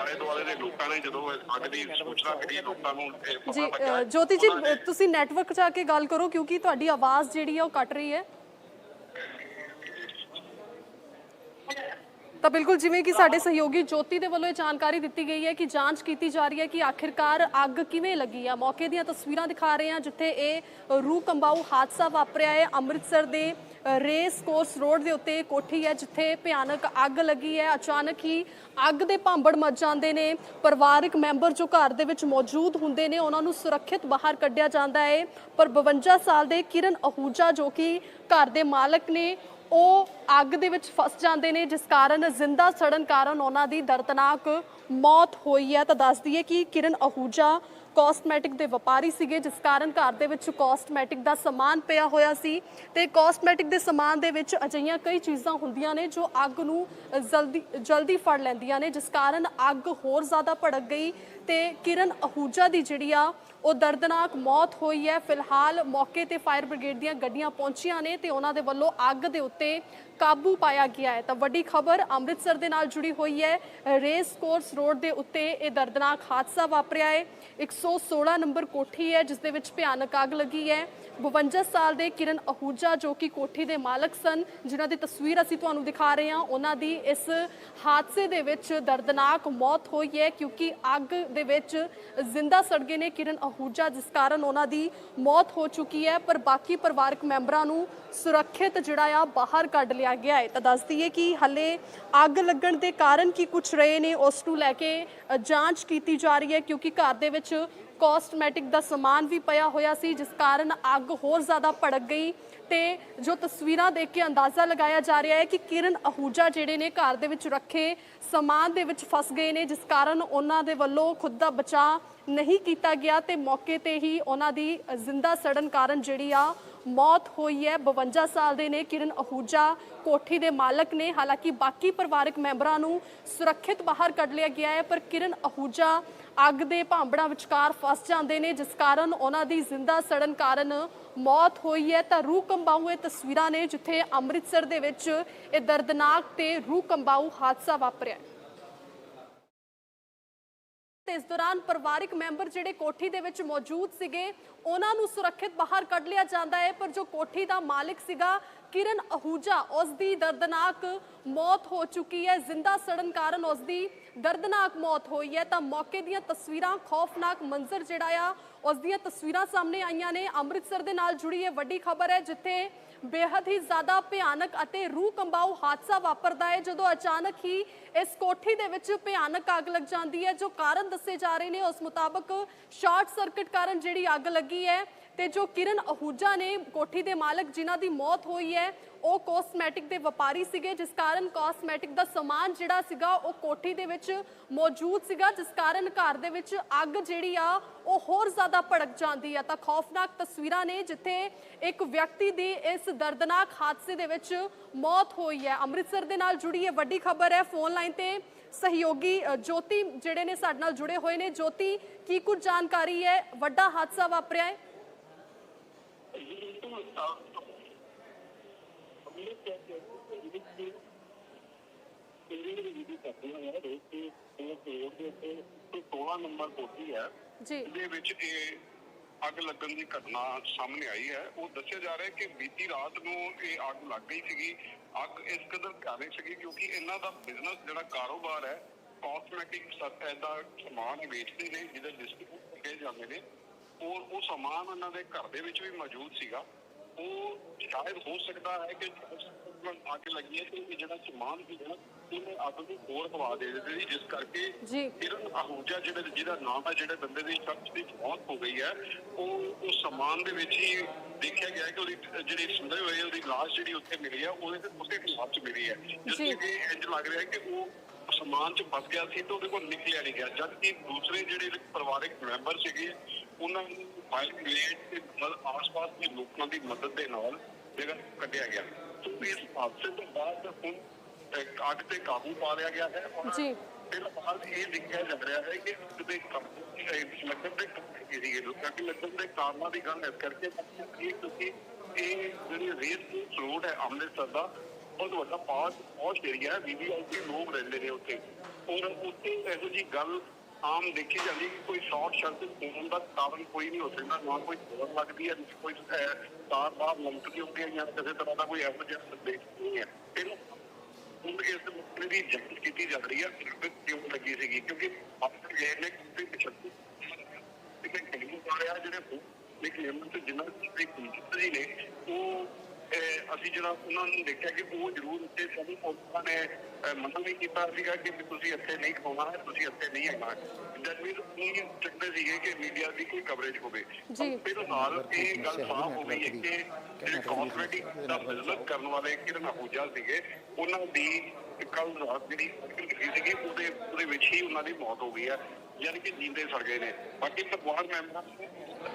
ਆਲੇ ਦੁਆਲੇ ਦੇ ਲੋਕਾਂ ਨੇ ਜਦੋਂ ਅੱਗ ਦੀ ਸੂਚਨਾ ਮਿਲੀ ਲੋਕਾਂ ਨੂੰ ਜੀ ਜੋਤੀ ਜੀ ਤੁਸੀਂ ਨੈਟਵਰਕ 'ਚ ਆ ਕੇ ਗੱਲ ਕਰੋ ਕਿਉਂਕਿ ਤੁਹਾਡੀ ਆਵਾਜ਼ ਜਿਹੜੀ ਹੈ ਉਹ ਕੱਟ ਰਹੀ ਹੈ। ਤਾਂ ਬਿਲਕੁਲ ਜਿਵੇਂ ਕਿ ਸਾਡੇ ਸਹਿਯੋਗੀ ਜੋਤੀ ਦੇ ਵੱਲੋਂ ਇਹ ਜਾਣਕਾਰੀ ਦਿੱਤੀ ਗਈ ਹੈ ਕਿ ਜਾਂਚ ਕੀਤੀ ਜਾ ਰਹੀ ਹੈ ਕਿ ਆਖਿਰਕਾਰ ਅੱਗ ਕਿਵੇਂ ਲੱਗੀ ਆ। ਮੌਕੇ ਦੀਆਂ ਤਸਵੀਰਾਂ ਦਿਖਾ ਰਹੇ ਹਾਂ, ਜਿੱਥੇ ਇਹ ਰੂਹ ਕੰਬਾਊ ਹਾਦਸਾ ਵਾਪਰਿਆ ਹੈ। ਅੰਮ੍ਰਿਤਸਰ ਦੇ ਰੇਸ ਕੋਰਸ ਰੋਡ ਦੇ ਉੱਤੇ ਕੋਠੀ ਹੈ, ਜਿੱਥੇ ਭਿਆਨਕ ਅੱਗ ਲੱਗੀ ਹੈ। ਅਚਾਨਕ ਹੀ ਅੱਗ ਦੇ ਭਾਂਬੜ ਮੱਚ ਜਾਂਦੇ ਨੇ। ਪਰਿਵਾਰਕ ਮੈਂਬਰ ਜੋ ਘਰ ਦੇ ਵਿੱਚ ਮੌਜੂਦ ਹੁੰਦੇ ਨੇ, ਉਹਨਾਂ ਨੂੰ ਸੁਰੱਖਿਅਤ ਬਾਹਰ ਕੱਢਿਆ ਜਾਂਦਾ ਹੈ। ਪਰ 52 ਸਾਲ ਦੇ ਕਿਰਨ ਅਹੂਜਾ ਜੋ ਕਿ ਘਰ ਦੇ ਮਾਲਕ ਨੇ ਉਹ ਅੱਗ ਦੇ ਵਿੱਚ ਫਸ ਜਾਂਦੇ ਨੇ, ਜਿਸ ਕਾਰਨ ਜ਼ਿੰਦਾ ਸੜਨ ਕਾਰਨ ਉਹਨਾਂ ਦੀ ਦਰਦਨਾਕ ਮੌਤ ਹੋਈ ਹੈ। ਤਾਂ ਦੱਸ ਦਈਏ ਕਿ ਕਿਰਨ ਅਹੂਜਾ ਕਾਸਮੈਟਿਕ ਦੇ ਵਪਾਰੀ ਸੀਗੇ, ਜਿਸ ਕਾਰਨ ਘਰ ਦੇ ਵਿੱਚ ਕਾਸਮੈਟਿਕ ਦਾ ਸਮਾਨ ਪਿਆ ਹੋਇਆ ਸੀ। ਤੇ ਕਾਸਮੈਟਿਕ ਦੇ ਸਮਾਨ ਦੇ ਵਿੱਚ ਅਜਿਹੀਆਂ ਕਈ ਚੀਜ਼ਾਂ ਹੁੰਦੀਆਂ ਨੇ ਜੋ ਅੱਗ ਨੂੰ ਜਲਦੀ ਜਲਦੀ ਫੜ ਲੈਂਦੀਆਂ ਨੇ, ਜਿਸ ਕਾਰਨ ਅੱਗ ਹੋਰ ਜ਼ਿਆਦਾ ਭੜਕ ਗਈ। ਤੇ ਕਿਰਨ ਅਹੂਜਾ ਦੀ ਜਿਹੜੀ ਆ, ਉਹ ਦਰਦਨਾਕ ਮੌਤ ਹੋਈ ਹੈ। ਫਿਲਹਾਲ ਮੌਕੇ ਤੇ ਫਾਇਰ ਬ੍ਰਿਗੇਡ ਦੀਆਂ ਗੱਡੀਆਂ ਪਹੁੰਚੀਆਂ ਨੇ ਤੇ ਉਹਨਾਂ ਦੇ ਵੱਲੋਂ ਅੱਗ ਦੇ ਉੱਤੇ ਕਾਬੂ ਪਾਇਆ ਗਿਆ ਹੈ। ਤਾਂ ਵੱਡੀ ਖਬਰ ਅੰਮ੍ਰਿਤਸਰ ਦੇ ਨਾਲ ਜੁੜੀ ਹੋਈ ਹੈ। ਰੇਸ ਕੋਰਸ ਰੋਡ ਦੇ ਉੱਤੇ ਇਹ ਦਰਦਨਾਕ ਹਾਦਸਾ ਵਾਪਰਿਆ ਹੈ। 116 ਨੰਬਰ ਕੋਠੀ ਹੈ, ਜਿਸ ਦੇ ਵਿੱਚ ਭਿਆਨਕ ਅੱਗ ਲੱਗੀ ਹੈ। 52 ਸਾਲ ਦੇ ਕਿਰਨ ਅਹੂਜਾ, ਜੋ ਕਿ ਕੋਠੀ ਦੇ ਮਾਲਕ ਸਨ, ਜਿਨ੍ਹਾਂ ਦੀ ਤਸਵੀਰ ਅਸੀਂ ਤੁਹਾਨੂੰ ਦਿਖਾ ਰਹੇ ਹਾਂ, ਉਹਨਾਂ ਦੀ ਇਸ ਹਾਦਸੇ ਦੇ ਵਿੱਚ ਦਰਦਨਾਕ ਮੌਤ ਹੋਈ ਹੈ, ਕਿਉਂਕਿ ਅੱਗ ਦੇ ਵਿੱਚ ਜ਼ਿੰਦਾ ਸੜ ਗਏ ਨੇ ਕਿਰਨ ਅਹੂਜਾ, ਜਿਸ ਕਾਰਨ ਉਹਨਾਂ ਦੀ ਮੌਤ ਹੋ ਚੁੱਕੀ ਹੈ। ਪਰ ਬਾਕੀ ਪਰਿਵਾਰਕ ਮੈਂਬਰਾਂ ਨੂੰ ਸੁਰੱਖਿਅਤ ਜਿਹੜਾ ਆ, ਬਾਹਰ ਕੱਢ ਲਿਆ ਗਿਆ ਹੈ। ਤਾਂ ਦੱਸ ਦਈਏ ਕਿ ਹੱਲੇ ਅੱਗ ਲੱਗਣ ਦੇ ਕਾਰਨ ਕੀ ਕੁਝ ਰਹੇ ਨੇ, ਉਸ ਨੂੰ ਲੈ ਕੇ ਜਾਂਚ ਕੀਤੀ ਜਾ ਰਹੀ ਹੈ, ਕਿਉਂਕਿ ਘਰ ਦੇ ਵਿੱਚ ਕਾਸਮੈਟਿਕ ਦਾ ਸਮਾਨ ਵੀ ਪਿਆ ਹੋਇਆ ਸੀ, ਜਿਸ ਕਾਰਨ ਅੱਗ ਹੋਰ ਜ਼ਿਆਦਾ ਭੜਕ ਗਈ ਤੇ ਜੋ ਤਸਵੀਰਾਂ ਦੇਖ ਕੇ ਅੰਦਾਜ਼ਾ ਲਗਾਇਆ ਜਾ ਰਿਹਾ ਹੈ ਕਿ ਕਿਰਨ ਅਹੂਜਾ ਜਿਹੜੇ ਨੇ ਘਰ ਦੇ ਵਿੱਚ ਰੱਖੇ ਸਮਾਨ ਦੇ ਵਿੱਚ ਫਸ ਗਏ ਨੇ, ਜਿਸ ਕਾਰਨ ਉਹਨਾਂ ਦੇ ਵੱਲੋਂ ਖੁਦ ਦਾ ਬਚਾਅ ਨਹੀਂ ਕੀਤਾ ਗਿਆ ਤੇ ਮੌਕੇ ਤੇ ਹੀ ਉਹਨਾਂ ਦੀ ਜ਼ਿੰਦਾ ਸੜਨ ਕਾਰਨ ਜਿਹੜੀ ਆ ਮੌਤ ਹੋਈ ਹੈ। 52 ਸਾਲ ਦੇ ਨੇ ਕਿਰਨ ਅਹੂਜਾ ਕੋਠੀ ਦੇ ਮਾਲਕ ਨੇ, ਹਾਲਾਂਕਿ ਬਾਕੀ ਪਰਿਵਾਰਕ ਮੈਂਬਰਾਂ ਨੂੰ ਸੁਰੱਖਿਅਤ ਬਾਹਰ ਕੱਢ ਲਿਆ ਗਿਆ ਹੈ, ਪਰ ਕਿਰਨ ਅਹੂਜਾ ਅੱਗ ਦੇ ਭਾਂਬੜਾਂ ਵਿਚਕਾਰ ਫਸ ਜਾਂਦੇ ਨੇ, ਜਿਸ ਕਾਰਨ ਉਹਨਾਂ ਦੀ ਜ਼ਿੰਦਾ ਸੜਨ ਕਾਰਨ ਮੌਤ ਹੋਈ ਹੈ। ਤਾਂ ਰੂਹ ਕੰਬਾਊ ਇਹ ਤਸਵੀਰਾਂ ਨੇ, ਜਿੱਥੇ ਅੰਮ੍ਰਿਤਸਰ ਦੇ ਵਿੱਚ ਇਹ ਦਰਦਨਾਕ ਤੇ ਰੂਹ ਕੰਬਾਊ ਹਾਦਸਾ ਵਾਪਰਿਆ ਤੇ ਇਸ ਦੌਰਾਨ ਪਰਿਵਾਰਿਕ ਮੈਂਬਰ ਜਿਹੜੇ ਕੋਠੀ ਦੇ ਵਿੱਚ ਮੌਜੂਦ ਸੀਗੇ, ਉਹਨਾਂ ਨੂੰ ਸੁਰੱਖਿਅਤ ਬਾਹਰ ਕੱਢ ਲਿਆ ਜਾਂਦਾ ਹੈ। ਪਰ ਜੋ ਕੋਠੀ ਦਾ ਮਾਲਕ ਸੀਗਾ, ਕਿਰਨ ਅਹੂਜਾ, ਉਸ ਦੀ ਦਰਦਨਾਕ ਮੌਤ ਹੋ ਚੁੱਕੀ ਹੈ। ਜ਼ਿੰਦਾ ਸੜਨ ਕਾਰਨ ਉਸ ਦੀ ਦਰਦਨਾਕ ਮੌਤ ਹੋਈ ਹੈ, ਤਾਂ ਮੌਕੇ ਦੀਆਂ ਤਸਵੀਰਾਂ ਖੌਫਨਾਕ ਮੰਜ਼ਰ ਜਿਹੜਾ ਆ, ਉਸ ਦੀਆਂ ਤਸਵੀਰਾਂ ਸਾਹਮਣੇ ਆਈਆਂ ਨੇ। ਅੰਮ੍ਰਿਤਸਰ ਦੇ ਨਾਲ ਜੁੜੀ ਇਹ ਵੱਡੀ ਖਬਰ ਹੈ, ਜਿੱਥੇ ਬੇहद ਹੀ ਜ਼ਿਆਦਾ ਭਿਆਨਕ ਅਤੇ ਰੂਹ ਕੰਬਾਊ ਹਾਦਸਾ ਵਾਪਰਦਾ ਹੈ, ਜਦੋਂ ਅਚਾਨਕ ਹੀ ਇਸ ਕੋਠੀ ਦੇ ਵਿੱਚ ਭਿਆਨਕ ਅੱਗ ਲੱਗ ਜਾਂਦੀ ਹੈ, ਜੋ ਕਾਰਨ ਦੱਸੇ ਜਾ ਰਹੇ ਨੇ। ਉਸ ਮੁਤਾਬਕ ਸ਼ਾਰਟ ਸਰਕਟ ਕਾਰਨ ਜਿਹੜੀ ਅੱਗ ਲੱਗੀ ਹੈ ਤੇ ਜੋ ਕਿਰਨ ਅਹੂਜਾ ਨੇ ਕੋਠੀ ਦੇ ਮਾਲਕ, ਜਿਨ੍ਹਾਂ ਦੀ ਮੌਤ ਹੋਈ ਹੈ ਉਹ ਕੋਸਮੈਟਿਕ ਦੇ ਵਪਾਰੀ ਸੀਗੇ, ਜਿਸ ਕਾਰਨ ਕੋਸਮੈਟਿਕ ਦਾ ਸਮਾਨ ਜਿਹੜਾ ਸੀਗਾ, ਉਹ ਕੋਠੀ ਦੇ ਵਿੱਚ ਮੌਜੂਦ ਸੀਗਾ, ਜਿਸ ਕਾਰਨ ਘਰ ਦੇ ਵਿੱਚ ਅੱਗ ਜਿਹੜੀ ਆ, ਉਹ ਹੋਰ ਜ਼ਿਆਦਾ ਭੜਕ ਜਾਂਦੀ ਆ। ਤਾਂ ਖੌਫਨਾਕ ਤਸਵੀਰਾਂ ਨੇ ਜਿੱਥੇ ਇੱਕ ਵਿਅਕਤੀ ਦੀ ਇਸ ਦਰਦਨਾਕ ਹਾਦਸੇ ਦੇ ਵਿੱਚ ਮੌਤ ਹੋਈ ਹੈ। ਅੰਮ੍ਰਿਤਸਰ ਦੇ ਨਾਲ ਜੁੜੀ ਇਹ ਵੱਡੀ ਖਬਰ ਹੈ। ਫੋਨ ਲਾਈਨ ਤੇ ਸਹਿਯੋਗੀ ਜੋਤੀ ਜਿਹੜੇ ਨੇ ਸਾਡੇ ਨਾਲ ਜੁੜੇ ਹੋਏ ਨੇ। ਜੋਤੀ, ਕੀ ਕੁਝ ਜਾਣਕਾਰੀ ਹੈ? ਵੱਡਾ ਹਾਦਸਾ ਵਾਪਰਿਆ ਹੈ? ਨੰਬਰ ਕੋਠੀ ਹੈ ਜੀ। ਦੇ ਵਿੱਚ ਇਹ ਅੱਗ ਲੱਗਣ ਦੀ ਘਟਨਾ ਸਾਹਮਣੇ ਆਈ ਹੈ। ਉਹ ਦੱਸਿਆ ਜਾ ਰਿਹਾ ਹੈ ਕਿ ਬੀਤੀ ਰਾਤ ਨੂੰ ਇਹ ਅੱਗ ਲੱਗ ਗਈ ਸੀਗੀ। ਅੱਗ ਇਸ ਕਦਰ ਕਾਰੇ ਸੀਗੀ ਕਿਉਂਕਿ ਇਹਨਾਂ ਦਾ ਬਿਜ਼ਨਸ ਜਿਹੜਾ ਕਾਰੋਬਾਰ ਹੈ ਕਾਸਮੈਟਿਕ ਸੱਤ ਦਾ ਸਮਾਨ ਵੇਚਦੇ ਨੇ, ਜਿਹਦੇ ਡਿਸਟ੍ਰੀਬਿਊਟ ਕੀਤੇ ਜਾਂਦੇ ਨੇ। ਔਰ ਉਹ ਸਮਾਨ ਉਹਨਾਂ ਦੇ ਘਰ ਦੇ ਵਿੱਚ ਵੀ ਮੌਜੂਦ ਸੀਗਾ। ਉਹ ਸ਼ਾਇਦ ਹੋ ਸਕਦਾ ਹੈ ਕਿ ਅੱਗ ਲੱਗੀ ਹੈ ਤੇ ਇਹ ਜਿਹੜਾ ਸਮਾਨ ਸੀ ਨਾ ਉਹਨੇ ਅੱਗ ਨੂੰ ਹੋਰ ਹਵਾ ਦੇ ਦਿੱਤੀ ਸੀ, ਜਿਸ ਕਰਕੇ ਜੀ। ਕਿਰਨ ਆਹੂਜਾ ਜਿਹੜੇ ਜਿਹਦਾ ਨਾਮ ਹੈ ਜਿਹੜੇ ਬੰਦੇ ਦੀ ਸ਼ਖਸ ਦੀ ਮੌਤ ਹੋ ਗਈ ਹੈ ਉਹ ਉਸ ਸਮਾਨ ਦੇ ਵਿੱਚ ਹੀ ਦੇਖਿਆ ਗਿਆ ਕਿ ਉਹਦੀ ਜਿਹੜੀ ਸੁੰਦਰ ਹੋਈ ਹੈ, ਉਹਦੀ ਲਾਸ਼ ਜਿਹੜੀ ਉੱਥੇ ਮਿਲੀ ਹੈ ਉਹਦੇ ਤੇ ਉਸੇ ਹਾਲਾਤ ਚ ਮਿਲੀ ਹੈ। ਜਿਸ ਜੀ। ਕਿ ਇੰਜ ਲੱਗ ਰਿਹਾ ਹੈ ਕਿ ਉਹ ਸਮਾਨ ਚ ਫਸ ਗਿਆ ਸੀ ਤੇ ਉਹਦੇ ਕੋਲ ਨਿਕਲਿਆ ਨਹੀਂ ਗਿਆ। ਜਦ ਕਿ ਦੂਸਰੇ ਜਿਹੜੇ ਪਰਿਵਾਰਕ ਮੈਂਬਰ ਸੀਗੇ ਉਹਨਾਂ ਨੂੰ ਬ੍ਰਿਗੇਡ ਤੇ ਮਤਲਬ ਆਸ-ਪਾਸ ਦੇ ਲੋਕਾਂ ਦੀ ਮਦਦ ਦੇ ਨਾਲ ਜਿਹੜਾ ਕੱਢਿਆ ਗਿਆ। ਸੋ ਇਸ ਹਾਦਸੇ ਤੋਂ ਬਾਅਦ ਹੁਣ ਅੱਗ ਤੇ ਕਾਬੂ ਪਾ ਲਿਆ ਗਿਆ ਹੈ ਔਰ ਜੀ। ਫਿਲਹਾਲ ਇਹ ਦੇਖਿਆ ਜਾ ਰਿਹਾ ਹੈ ਕਿ ਕਿਤੇ ਲੱਗਣ ਦੇ ਕਿਹੜੀ ਹੈ ਲੋਕਾਂ ਕਿ ਲੱਗਣ ਦੇ ਕਾਰਨਾਂ ਦੀ ਗੱਲ ਇਸ ਕਰਕੇ ਕਿ ਤੁਸੀਂ ਇਹ ਜਿਹੜੀ ਰੇਸ ਰੋਡ ਹੈ ਅੰਮ੍ਰਿਤਸਰ ਦਾ ਬਹੁਤ ਵੱਡਾ ਪਾਰਟ ਬਹੁਤ ਏਰੀਆ ਹੈ। ਵੀਵੀਆਈਪੀ ਲੋਕ ਰਹਿੰਦੇ ਨੇ ਉੱਥੇ। ਔਰ ਉੱਥੇ ਇਹੋ ਜੀ ਗੱਲ ਆਮ ਦੇਖੀ ਜਾਂਦੀ ਕਿ ਕੋਈ ਸ਼ਾਰਟ ਸਰਕਟ ਹੋਣ ਦਾ ਕਾਰਨ ਕੋਈ ਨਹੀਂ ਹੋ ਸਕਦਾ, ਨਾ ਕੋਈ ਹੋਰ ਲੱਗਦੀ ਹੈ, ਨਾ ਕੋਈ ਤਾਰ ਬਾਹਰ ਲੰਮਕਦੀ ਹੁੰਦੀ ਹੈ ਜਾਂ ਕਿਸੇ ਤਰ੍ਹਾਂ ਦਾ ਕੋਈ ਇਹੋ ਸੰਦੇਸ਼ ਨਹੀਂ ਹੈ। ਇਹਨੂੰ ਹੁਣ ਇਸ ਮਸਲੇ ਦੀ ਜਾਂਚ ਕੀਤੀ ਜਾ ਰਹੀ ਹੈ ਕਿ ਕਿਉਂ ਲੱਗੀ ਸੀਗੀ? ਕਿਉਂਕਿ ਆਪਣੇ ਗਏ ਨੇ ਕੋਈ ਪਿਛੱਤੀ ਜਿਹੜੇ ਉਹ ਕਲੇਮ ਤੇ ਜਿਨ੍ਹਾਂ ਦੇ ਕੰਪਿਊਟਰ ਨੇ, ਉਹ ਅਸੀਂ ਜਿਹੜਾ ਉਹਨਾਂ ਨੂੰ ਦੇਖਿਆ ਕਿ ਉਹ ਜ਼ਰੂਰ ਉੱਤੇ ਸਾਨੂੰ ਉਹਨਾਂ ਨੇ ਮਨਾ ਵੀ ਕੀਤਾ ਸੀਗਾ ਕਿ ਤੁਸੀਂ ਇੱਥੇ ਨਹੀਂ ਖਵਾਉਣਾ ਹੈ ਤੁਸੀਂ ਇੱਥੇ ਨਹੀਂ ਆਉਣਾ ਜਦ ਵੀ ਉਹ ਚੱਕਦੇ ਸੀਗੇ ਕਿ ਮੀਡੀਆ ਦੀ ਕੋਈ ਕਵਰੇਜ ਹੋਵੇ। ਜੀ। ਫਿਲਹਾਲ ਇਹ ਗੱਲ ਸਾਫ਼ ਹੋ ਗਈ ਹੈ ਕਿ ਜਿਹੜੇ ਕਾਸਮੈਟਿਕ ਦਾ ਬਿਜ਼ਨਸ ਕਰਨ ਵਾਲੇ ਕਿਰਨ ਆਹੂਜਾ ਸੀਗੇ ਉਹਨਾਂ ਦੀ ਕੱਲ ਰਾਤ ਜਿਹੜੀ ਸੀਗੀ ਉਹਦੇ ਉਹਦੇ ਵਿੱਚ ਹੀ ਉਹਨਾਂ ਦੀ ਮੌਤ ਹੋ ਗਈ ਹੈ। ਯਾਨੀ ਕਿ ਜਿੰਦੇ ਸੜ ਗਏ ਨੇ। ਬਾਕੀ ਪਰਿਵਾਰ ਮੈਂਬਰਾਂ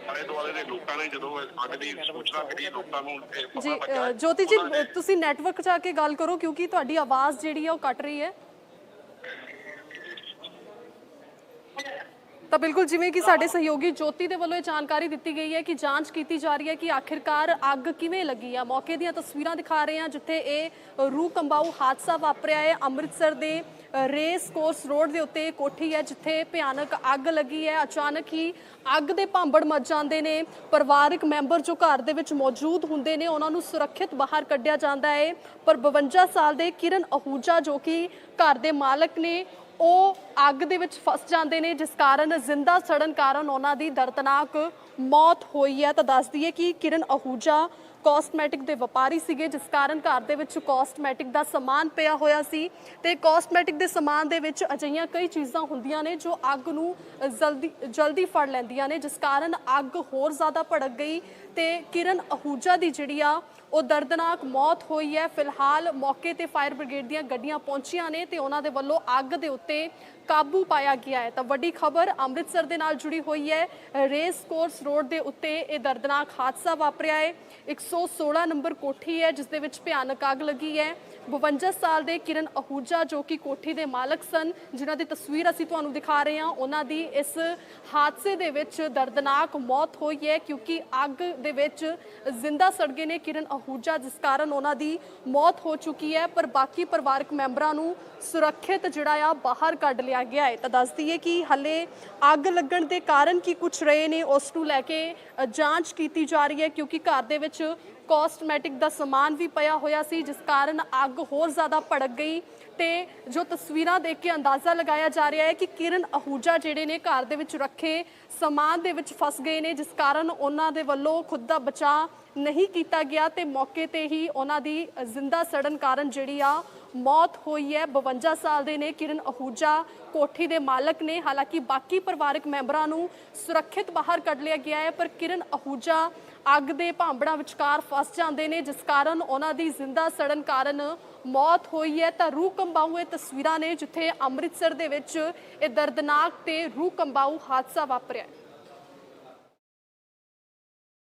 ਆਲੇ ਦੁਆਲੇ ਦੇ ਲੋਕਾਂ ਨੇ ਜਦੋਂ ਅੱਗ ਦੀ ਸੂਚਨਾ ਮਿਲੀ ਲੋਕਾਂ ਨੂੰ ਜੀ ਜੋਤੀ ਜੀ ਤੁਸੀਂ ਨੈਟਵਰਕ 'ਚ ਆ ਕੇ ਗੱਲ ਕਰੋ ਕਿਉਂਕਿ ਤੁਹਾਡੀ ਆਵਾਜ਼ ਜਿਹੜੀ ਹੈ ਉਹ ਕੱਟ ਰਹੀ ਹੈ। ਤਾਂ ਬਿਲਕੁਲ ਜਿਵੇਂ ਕਿ ਸਾਡੇ ਸਹਿਯੋਗੀ ਜੋਤੀ ਦੇ ਵੱਲੋਂ ਇਹ ਜਾਣਕਾਰੀ ਦਿੱਤੀ ਗਈ ਹੈ ਕਿ ਜਾਂਚ ਕੀਤੀ ਜਾ ਰਹੀ ਹੈ ਕਿ ਆਖਿਰਕਾਰ ਅੱਗ ਕਿਵੇਂ ਲੱਗੀ ਹੈ ਮੌਕੇ ਦੀਆਂ ਤਸਵੀਰਾਂ ਦਿਖਾ ਰਹੇ ਹਾਂ ਜਿੱਥੇ ਇਹ ਰੂਹ ਕੰਬਾਊ ਹਾਦਸਾ ਵਾਪਰਿਆ ਹੈ। ਅੰਮ੍ਰਿਤਸਰ ਦੇ ਰੇਸ ਕੋਰਸ ਰੋਡ ਦੇ ਉੱਤੇ ਕੋਠੀ ਹੈ ਜਿੱਥੇ ਭਿਆਨਕ ਅੱਗ ਲੱਗੀ ਹੈ। ਅਚਾਨਕ ਹੀ ਅੱਗ ਦੇ ਭਾਂਬੜ ਮੱਚ ਜਾਂਦੇ ਨੇ। ਪਰਿਵਾਰਕ ਮੈਂਬਰ ਜੋ ਘਰ ਦੇ ਵਿੱਚ ਮੌਜੂਦ ਹੁੰਦੇ ਨੇ, ਉਹਨਾਂ ਨੂੰ ਸੁਰੱਖਿਅਤ ਬਾਹਰ ਕੱਢਿਆ ਜਾਂਦਾ ਹੈ। ਪਰ 52 ਸਾਲ ਦੇ ਕਿਰਨ ਅਹੂਜਾ ਜੋ ਕਿ ਘਰ ਦੇ ਮਾਲਕ ਨੇ, ਉਹ ਅੱਗ ਦੇ ਵਿੱਚ ਫਸ ਜਾਂਦੇ ਨੇ, ਜਿਸ ਕਾਰਨ ਜ਼ਿੰਦਾ ਸੜਨ ਕਾਰਨ ਉਹਨਾਂ ਦੀ ਦਰਦਨਾਕ ਮੌਤ ਹੋਈ ਹੈ। ਤਾਂ ਦੱਸ ਦਈਏ ਕਿ ਕਿਰਨ ਅਹੂਜਾ ਕਾਸਮੈਟਿਕ ਦੇ ਵਪਾਰੀ ਸੀਗੇ, ਜਿਸ ਕਾਰਨ ਘਰ ਦੇ ਵਿੱਚ ਕਾਸਮੈਟਿਕ ਦਾ ਸਮਾਨ ਪਿਆ ਹੋਇਆ ਸੀ। ਤੇ ਕਾਸਮੈਟਿਕ ਦੇ ਸਮਾਨ ਦੇ ਵਿੱਚ ਅਜਿਹੀਆਂ ਕਈ ਚੀਜ਼ਾਂ ਹੁੰਦੀਆਂ ਨੇ ਜੋ ਅੱਗ ਨੂੰ ਜਲਦੀ ਜਲਦੀ ਫੜ ਲੈਂਦੀਆਂ ਨੇ, ਜਿਸ ਕਾਰਨ ਅੱਗ ਹੋਰ ਜ਼ਿਆਦਾ ਭੜਕ ਗਈ। ਤੇ ਕਿਰਨ ਅਹੂਜਾ ਦੀ ਜਿਹੜੀ ਆ, ਉਹ ਦਰਦਨਾਕ ਮੌਤ ਹੋਈ ਹੈ। ਫਿਲਹਾਲ ਮੌਕੇ ਤੇ ਫਾਇਰ ਬ੍ਰਿਗੇਡ ਦੀਆਂ ਗੱਡੀਆਂ ਪਹੁੰਚੀਆਂ ਨੇ ਤੇ ਉਹਨਾਂ ਦੇ ਵੱਲੋਂ ਅੱਗ ਦੇ ਉੱਤੇ ਕਾਬੂ ਪਾਇਆ ਗਿਆ ਹੈ। ਤਾਂ ਵੱਡੀ ਖਬਰ ਅੰਮ੍ਰਿਤਸਰ ਦੇ ਨਾਲ ਜੁੜੀ ਹੋਈ ਹੈ। ਰੇਸ ਕੋਰਸ ਰੋਡ ਦੇ ਉੱਤੇ ਇਹ ਦਰਦਨਾਕ ਹਾਦਸਾ ਵਾਪਰਿਆ ਹੈ। 116 ਨੰਬਰ ਕੋਠੀ ਹੈ, ਜਿਸ ਦੇ ਵਿੱਚ ਭਿਆਨਕ ਅੱਗ ਲੱਗੀ ਹੈ। 52 ਸਾਲ ਦੇ ਕਿਰਨ ਅਹੂਜਾ, ਜੋ ਕਿ ਕੋਠੀ ਦੇ ਮਾਲਕ ਸਨ, ਜਿਨ੍ਹਾਂ ਦੀ ਤਸਵੀਰ ਅਸੀਂ ਤੁਹਾਨੂੰ ਦਿਖਾ ਰਹੇ ਹਾਂ, ਉਹਨਾਂ ਦੀ ਇਸ ਹਾਦਸੇ ਦੇ ਵਿੱਚ ਦਰਦਨਾਕ ਮੌਤ ਹੋਈ ਹੈ, ਕਿਉਂਕਿ ਅੱਗ ਦੇ ਵਿੱਚ ਜ਼ਿੰਦਾ ਸੜ ਗਏ ਨੇ ਕਿਰਨ ਅਹੂਜਾ, ਜਿਸ ਕਾਰਨ ਉਹਨਾਂ ਦੀ ਮੌਤ ਹੋ ਚੁੱਕੀ ਹੈ। ਪਰ ਬਾਕੀ ਪਰਿਵਾਰਕ ਮੈਂਬਰਾਂ ਨੂੰ ਸੁਰੱਖਿਅਤ ਜਿਹੜਾ ਆ, ਬਾਹਰ ਕੱਢ ਲਿਆ ਗਿਆ ਹੈ ਤਾਂ ਦੱਸ ਦਈਏ ਕਿ ਹੱਲੇ ਅੱਗ ਲੱਗਣ ਦੇ ਕਾਰਨ ਕੀ ਕੁਝ ਰਹੇ ਨੇ, ਉਸ ਨੂੰ ਲੈ ਕੇ ਜਾਂਚ ਕੀਤੀ ਜਾ ਰਹੀ ਹੈ ਕਿਉਂਕਿ ਘਰ ਦੇ ਵਿੱਚ ਕਾਸਮੈਟਿਕ ਦਾ ਸਮਾਨ ਵੀ ਪਿਆ ਹੋਇਆ ਸੀ, ਜਿਸ ਕਾਰਨ ਅੱਗ ਹੋਰ ਜ਼ਿਆਦਾ ਭੜਕ ਗਈ ਤੇ ਜੋ ਤਸਵੀਰਾਂ ਦੇਖ ਕੇ ਅੰਦਾਜ਼ਾ ਲਗਾਇਆ ਜਾ ਰਿਹਾ ਹੈ ਕਿ ਕਿਰਨ ਅਹੂਜਾ ਜਿਹੜੇ ਨੇ ਘਰ ਦੇ ਵਿੱਚ ਰੱਖੇ ਸਮਾਨ ਦੇ ਵਿੱਚ ਫਸ ਗਏ ਨੇ, ਜਿਸ ਕਾਰਨ ਉਹਨਾਂ ਦੇ ਵੱਲੋਂ ਖੁਦ ਦਾ ਬਚਾਅ ਨਹੀਂ ਕੀਤਾ ਗਿਆ ਤੇ ਮੌਕੇ ਤੇ ਹੀ ਉਹਨਾਂ ਦੀ ਜ਼ਿੰਦਾ ਸੜਨ ਕਾਰਨ ਜਿਹੜੀ ਆ ਮੌਤ ਹੋਈ ਹੈ। 52 ਸਾਲ ਦੇ ਨੇ ਕਿਰਨ ਅਹੂਜਾ, ਕੋਠੀ ਦੇ ਮਾਲਕ ਨੇ। ਹਾਲਾਂਕਿ ਬਾਕੀ ਪਰਿਵਾਰਕ ਮੈਂਬਰਾਂ ਨੂੰ ਸੁਰੱਖਿਅਤ ਬਾਹਰ ਕੱਢ ਲਿਆ ਗਿਆ ਹੈ, ਪਰ ਕਿਰਨ ਅਹੂਜਾ ਅੱਗ ਦੇ ਭਾਂਬੜਾਂ ਵਿਚਕਾਰ ਫਸ ਜਾਂਦੇ ਨੇ, ਜਿਸ ਕਾਰਨ ਉਹਨਾਂ ਦੀ ਜ਼ਿੰਦਾ ਸੜਨ ਕਾਰਨ ਮੌਤ ਹੋਈ ਹੈ। ਤਾਂ ਰੂਹ ਕੰਬਾਊ ਇਹ ਤਸਵੀਰਾਂ ਨੇ, ਜਿੱਥੇ ਅੰਮ੍ਰਿਤਸਰ ਦੇ ਵਿੱਚ ਇਹ ਦਰਦਨਾਕ ਤੇ ਰੂਹ ਕੰਬਾਊ ਹਾਦਸਾ ਵਾਪਰਿਆ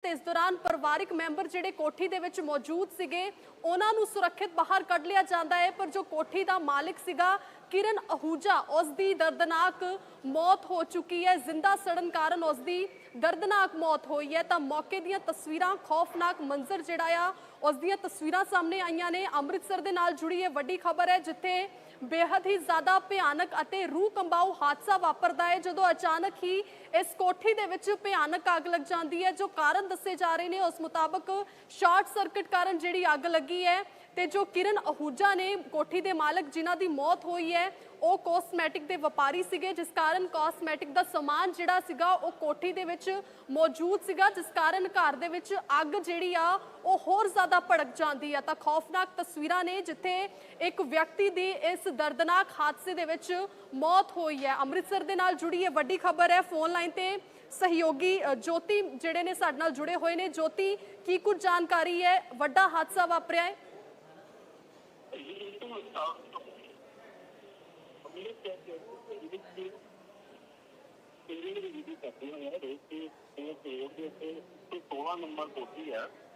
ਤੇ ਇਸ ਦੌਰਾਨ ਪਰਿਵਾਰਿਕ ਮੈਂਬਰ ਜਿਹੜੇ ਕੋਠੀ ਦੇ ਵਿੱਚ ਮੌਜੂਦ ਸੀਗੇ, ਉਹਨਾਂ ਨੂੰ ਸੁਰੱਖਿਅਤ ਬਾਹਰ ਕੱਢ ਲਿਆ ਜਾਂਦਾ ਹੈ। ਪਰ ਜੋ ਕੋਠੀ ਦਾ ਮਾਲਕ ਸੀਗਾ, ਕਿਰਨ ਅਹੂਜਾ, ਉਸ ਦੀ ਦਰਦਨਾਕ ਮੌਤ ਹੋ ਚੁੱਕੀ ਹੈ। ਜ਼ਿੰਦਾ ਸੜਨ ਕਾਰਨ ਉਸ ਦੀ ਦਰਦਨਾਕ ਮੌਤ ਹੋਈ ਹੈ। ਤਾਂ ਮੌਕੇ ਦੀਆਂ ਤਸਵੀਰਾਂ ਖੌਫਨਾਕ ਮੰਜ਼ਰ ਜਿਹੜਾ ਆ, ਉਸ ਦੀਆਂ ਤਸਵੀਰਾਂ ਸਾਹਮਣੇ ਆਈਆਂ ਨੇ। ਅੰਮ੍ਰਿਤਸਰ ਦੇ ਨਾਲ ਜੁੜੀ ਇਹ ਵੱਡੀ ਖਬਰ ਹੈ, ਜਿੱਥੇ ਬੇहद ਹੀ ਜ਼ਿਆਦਾ ਭਿਆਨਕ ਅਤੇ ਰੂਹ ਕੰਬਾਊ ਹਾਦਸਾ ਵਾਪਰਦਾ ਹੈ, ਜਦੋਂ ਅਚਾਨਕ ਹੀ ਇਸ ਕੋਠੀ ਦੇ ਵਿੱਚ ਭਿਆਨਕ ਅੱਗ ਲੱਗ ਜਾਂਦੀ ਹੈ, ਜੋ ਕਾਰਨ ਦੱਸੇ ਜਾ ਰਹੇ ਨੇ। ਉਸ ਮੁਤਾਬਕ ਸ਼ਾਰਟ ਸਰਕਟ ਕਾਰਨ ਜਿਹੜੀ ਅੱਗ ਲੱਗੀ ਹੈ ਤੇ ਜੋ ਕਿਰਨ ਅਹੂਜਾ ਨੇ ਕੋਠੀ ਦੇ ਮਾਲਕ ਜਿਨ੍ਹਾਂ ਦੀ ਮੌਤ ਹੋਈ ਹੈ ਉਹ ਕੋਸਮੈਟਿਕ ਦੇ ਵਪਾਰੀ ਸੀਗੇ, ਜਿਸ ਕਾਰਨ ਕੋਸਮੈਟਿਕ ਦਾ ਸਮਾਨ ਜਿਹੜਾ ਸੀਗਾ, ਉਹ ਕੋਠੀ ਦੇ ਵਿੱਚ ਮੌਜੂਦ ਸੀਗਾ, ਜਿਸ ਕਾਰਨ ਘਰ ਦੇ ਵਿੱਚ ਅੱਗ ਜਿਹੜੀ ਆ, ਉਹ ਹੋਰ ਜ਼ਿਆਦਾ ਭੜਕ ਜਾਂਦੀ ਆ। ਤਾਂ ਖੌਫਨਾਕ ਤਸਵੀਰਾਂ ਨੇ ਜਿੱਥੇ ਇੱਕ ਵਿਅਕਤੀ ਦੀ ਇਸ ਦਰਦਨਾਕ ਹਾਦਸੇ ਦੇ ਵਿੱਚ ਮੌਤ ਹੋਈ ਹੈ। ਅੰਮ੍ਰਿਤਸਰ ਦੇ ਨਾਲ ਜੁੜੀ ਇਹ ਵੱਡੀ ਖਬਰ ਹੈ। ਫੋਨ ਲਾਈਨ ਤੇ ਸਹਿਯੋਗੀ ਜੋਤੀ ਜਿਹੜੇ ਨੇ ਸਾਡੇ ਨਾਲ ਜੁੜੇ ਹੋਏ ਨੇ। ਜੋਤੀ, ਕੀ ਕੁਝ ਜਾਣਕਾਰੀ ਹੈ? ਵੱਡਾ ਹਾਦਸਾ ਵਾਪਰਿਆ ਹੈ?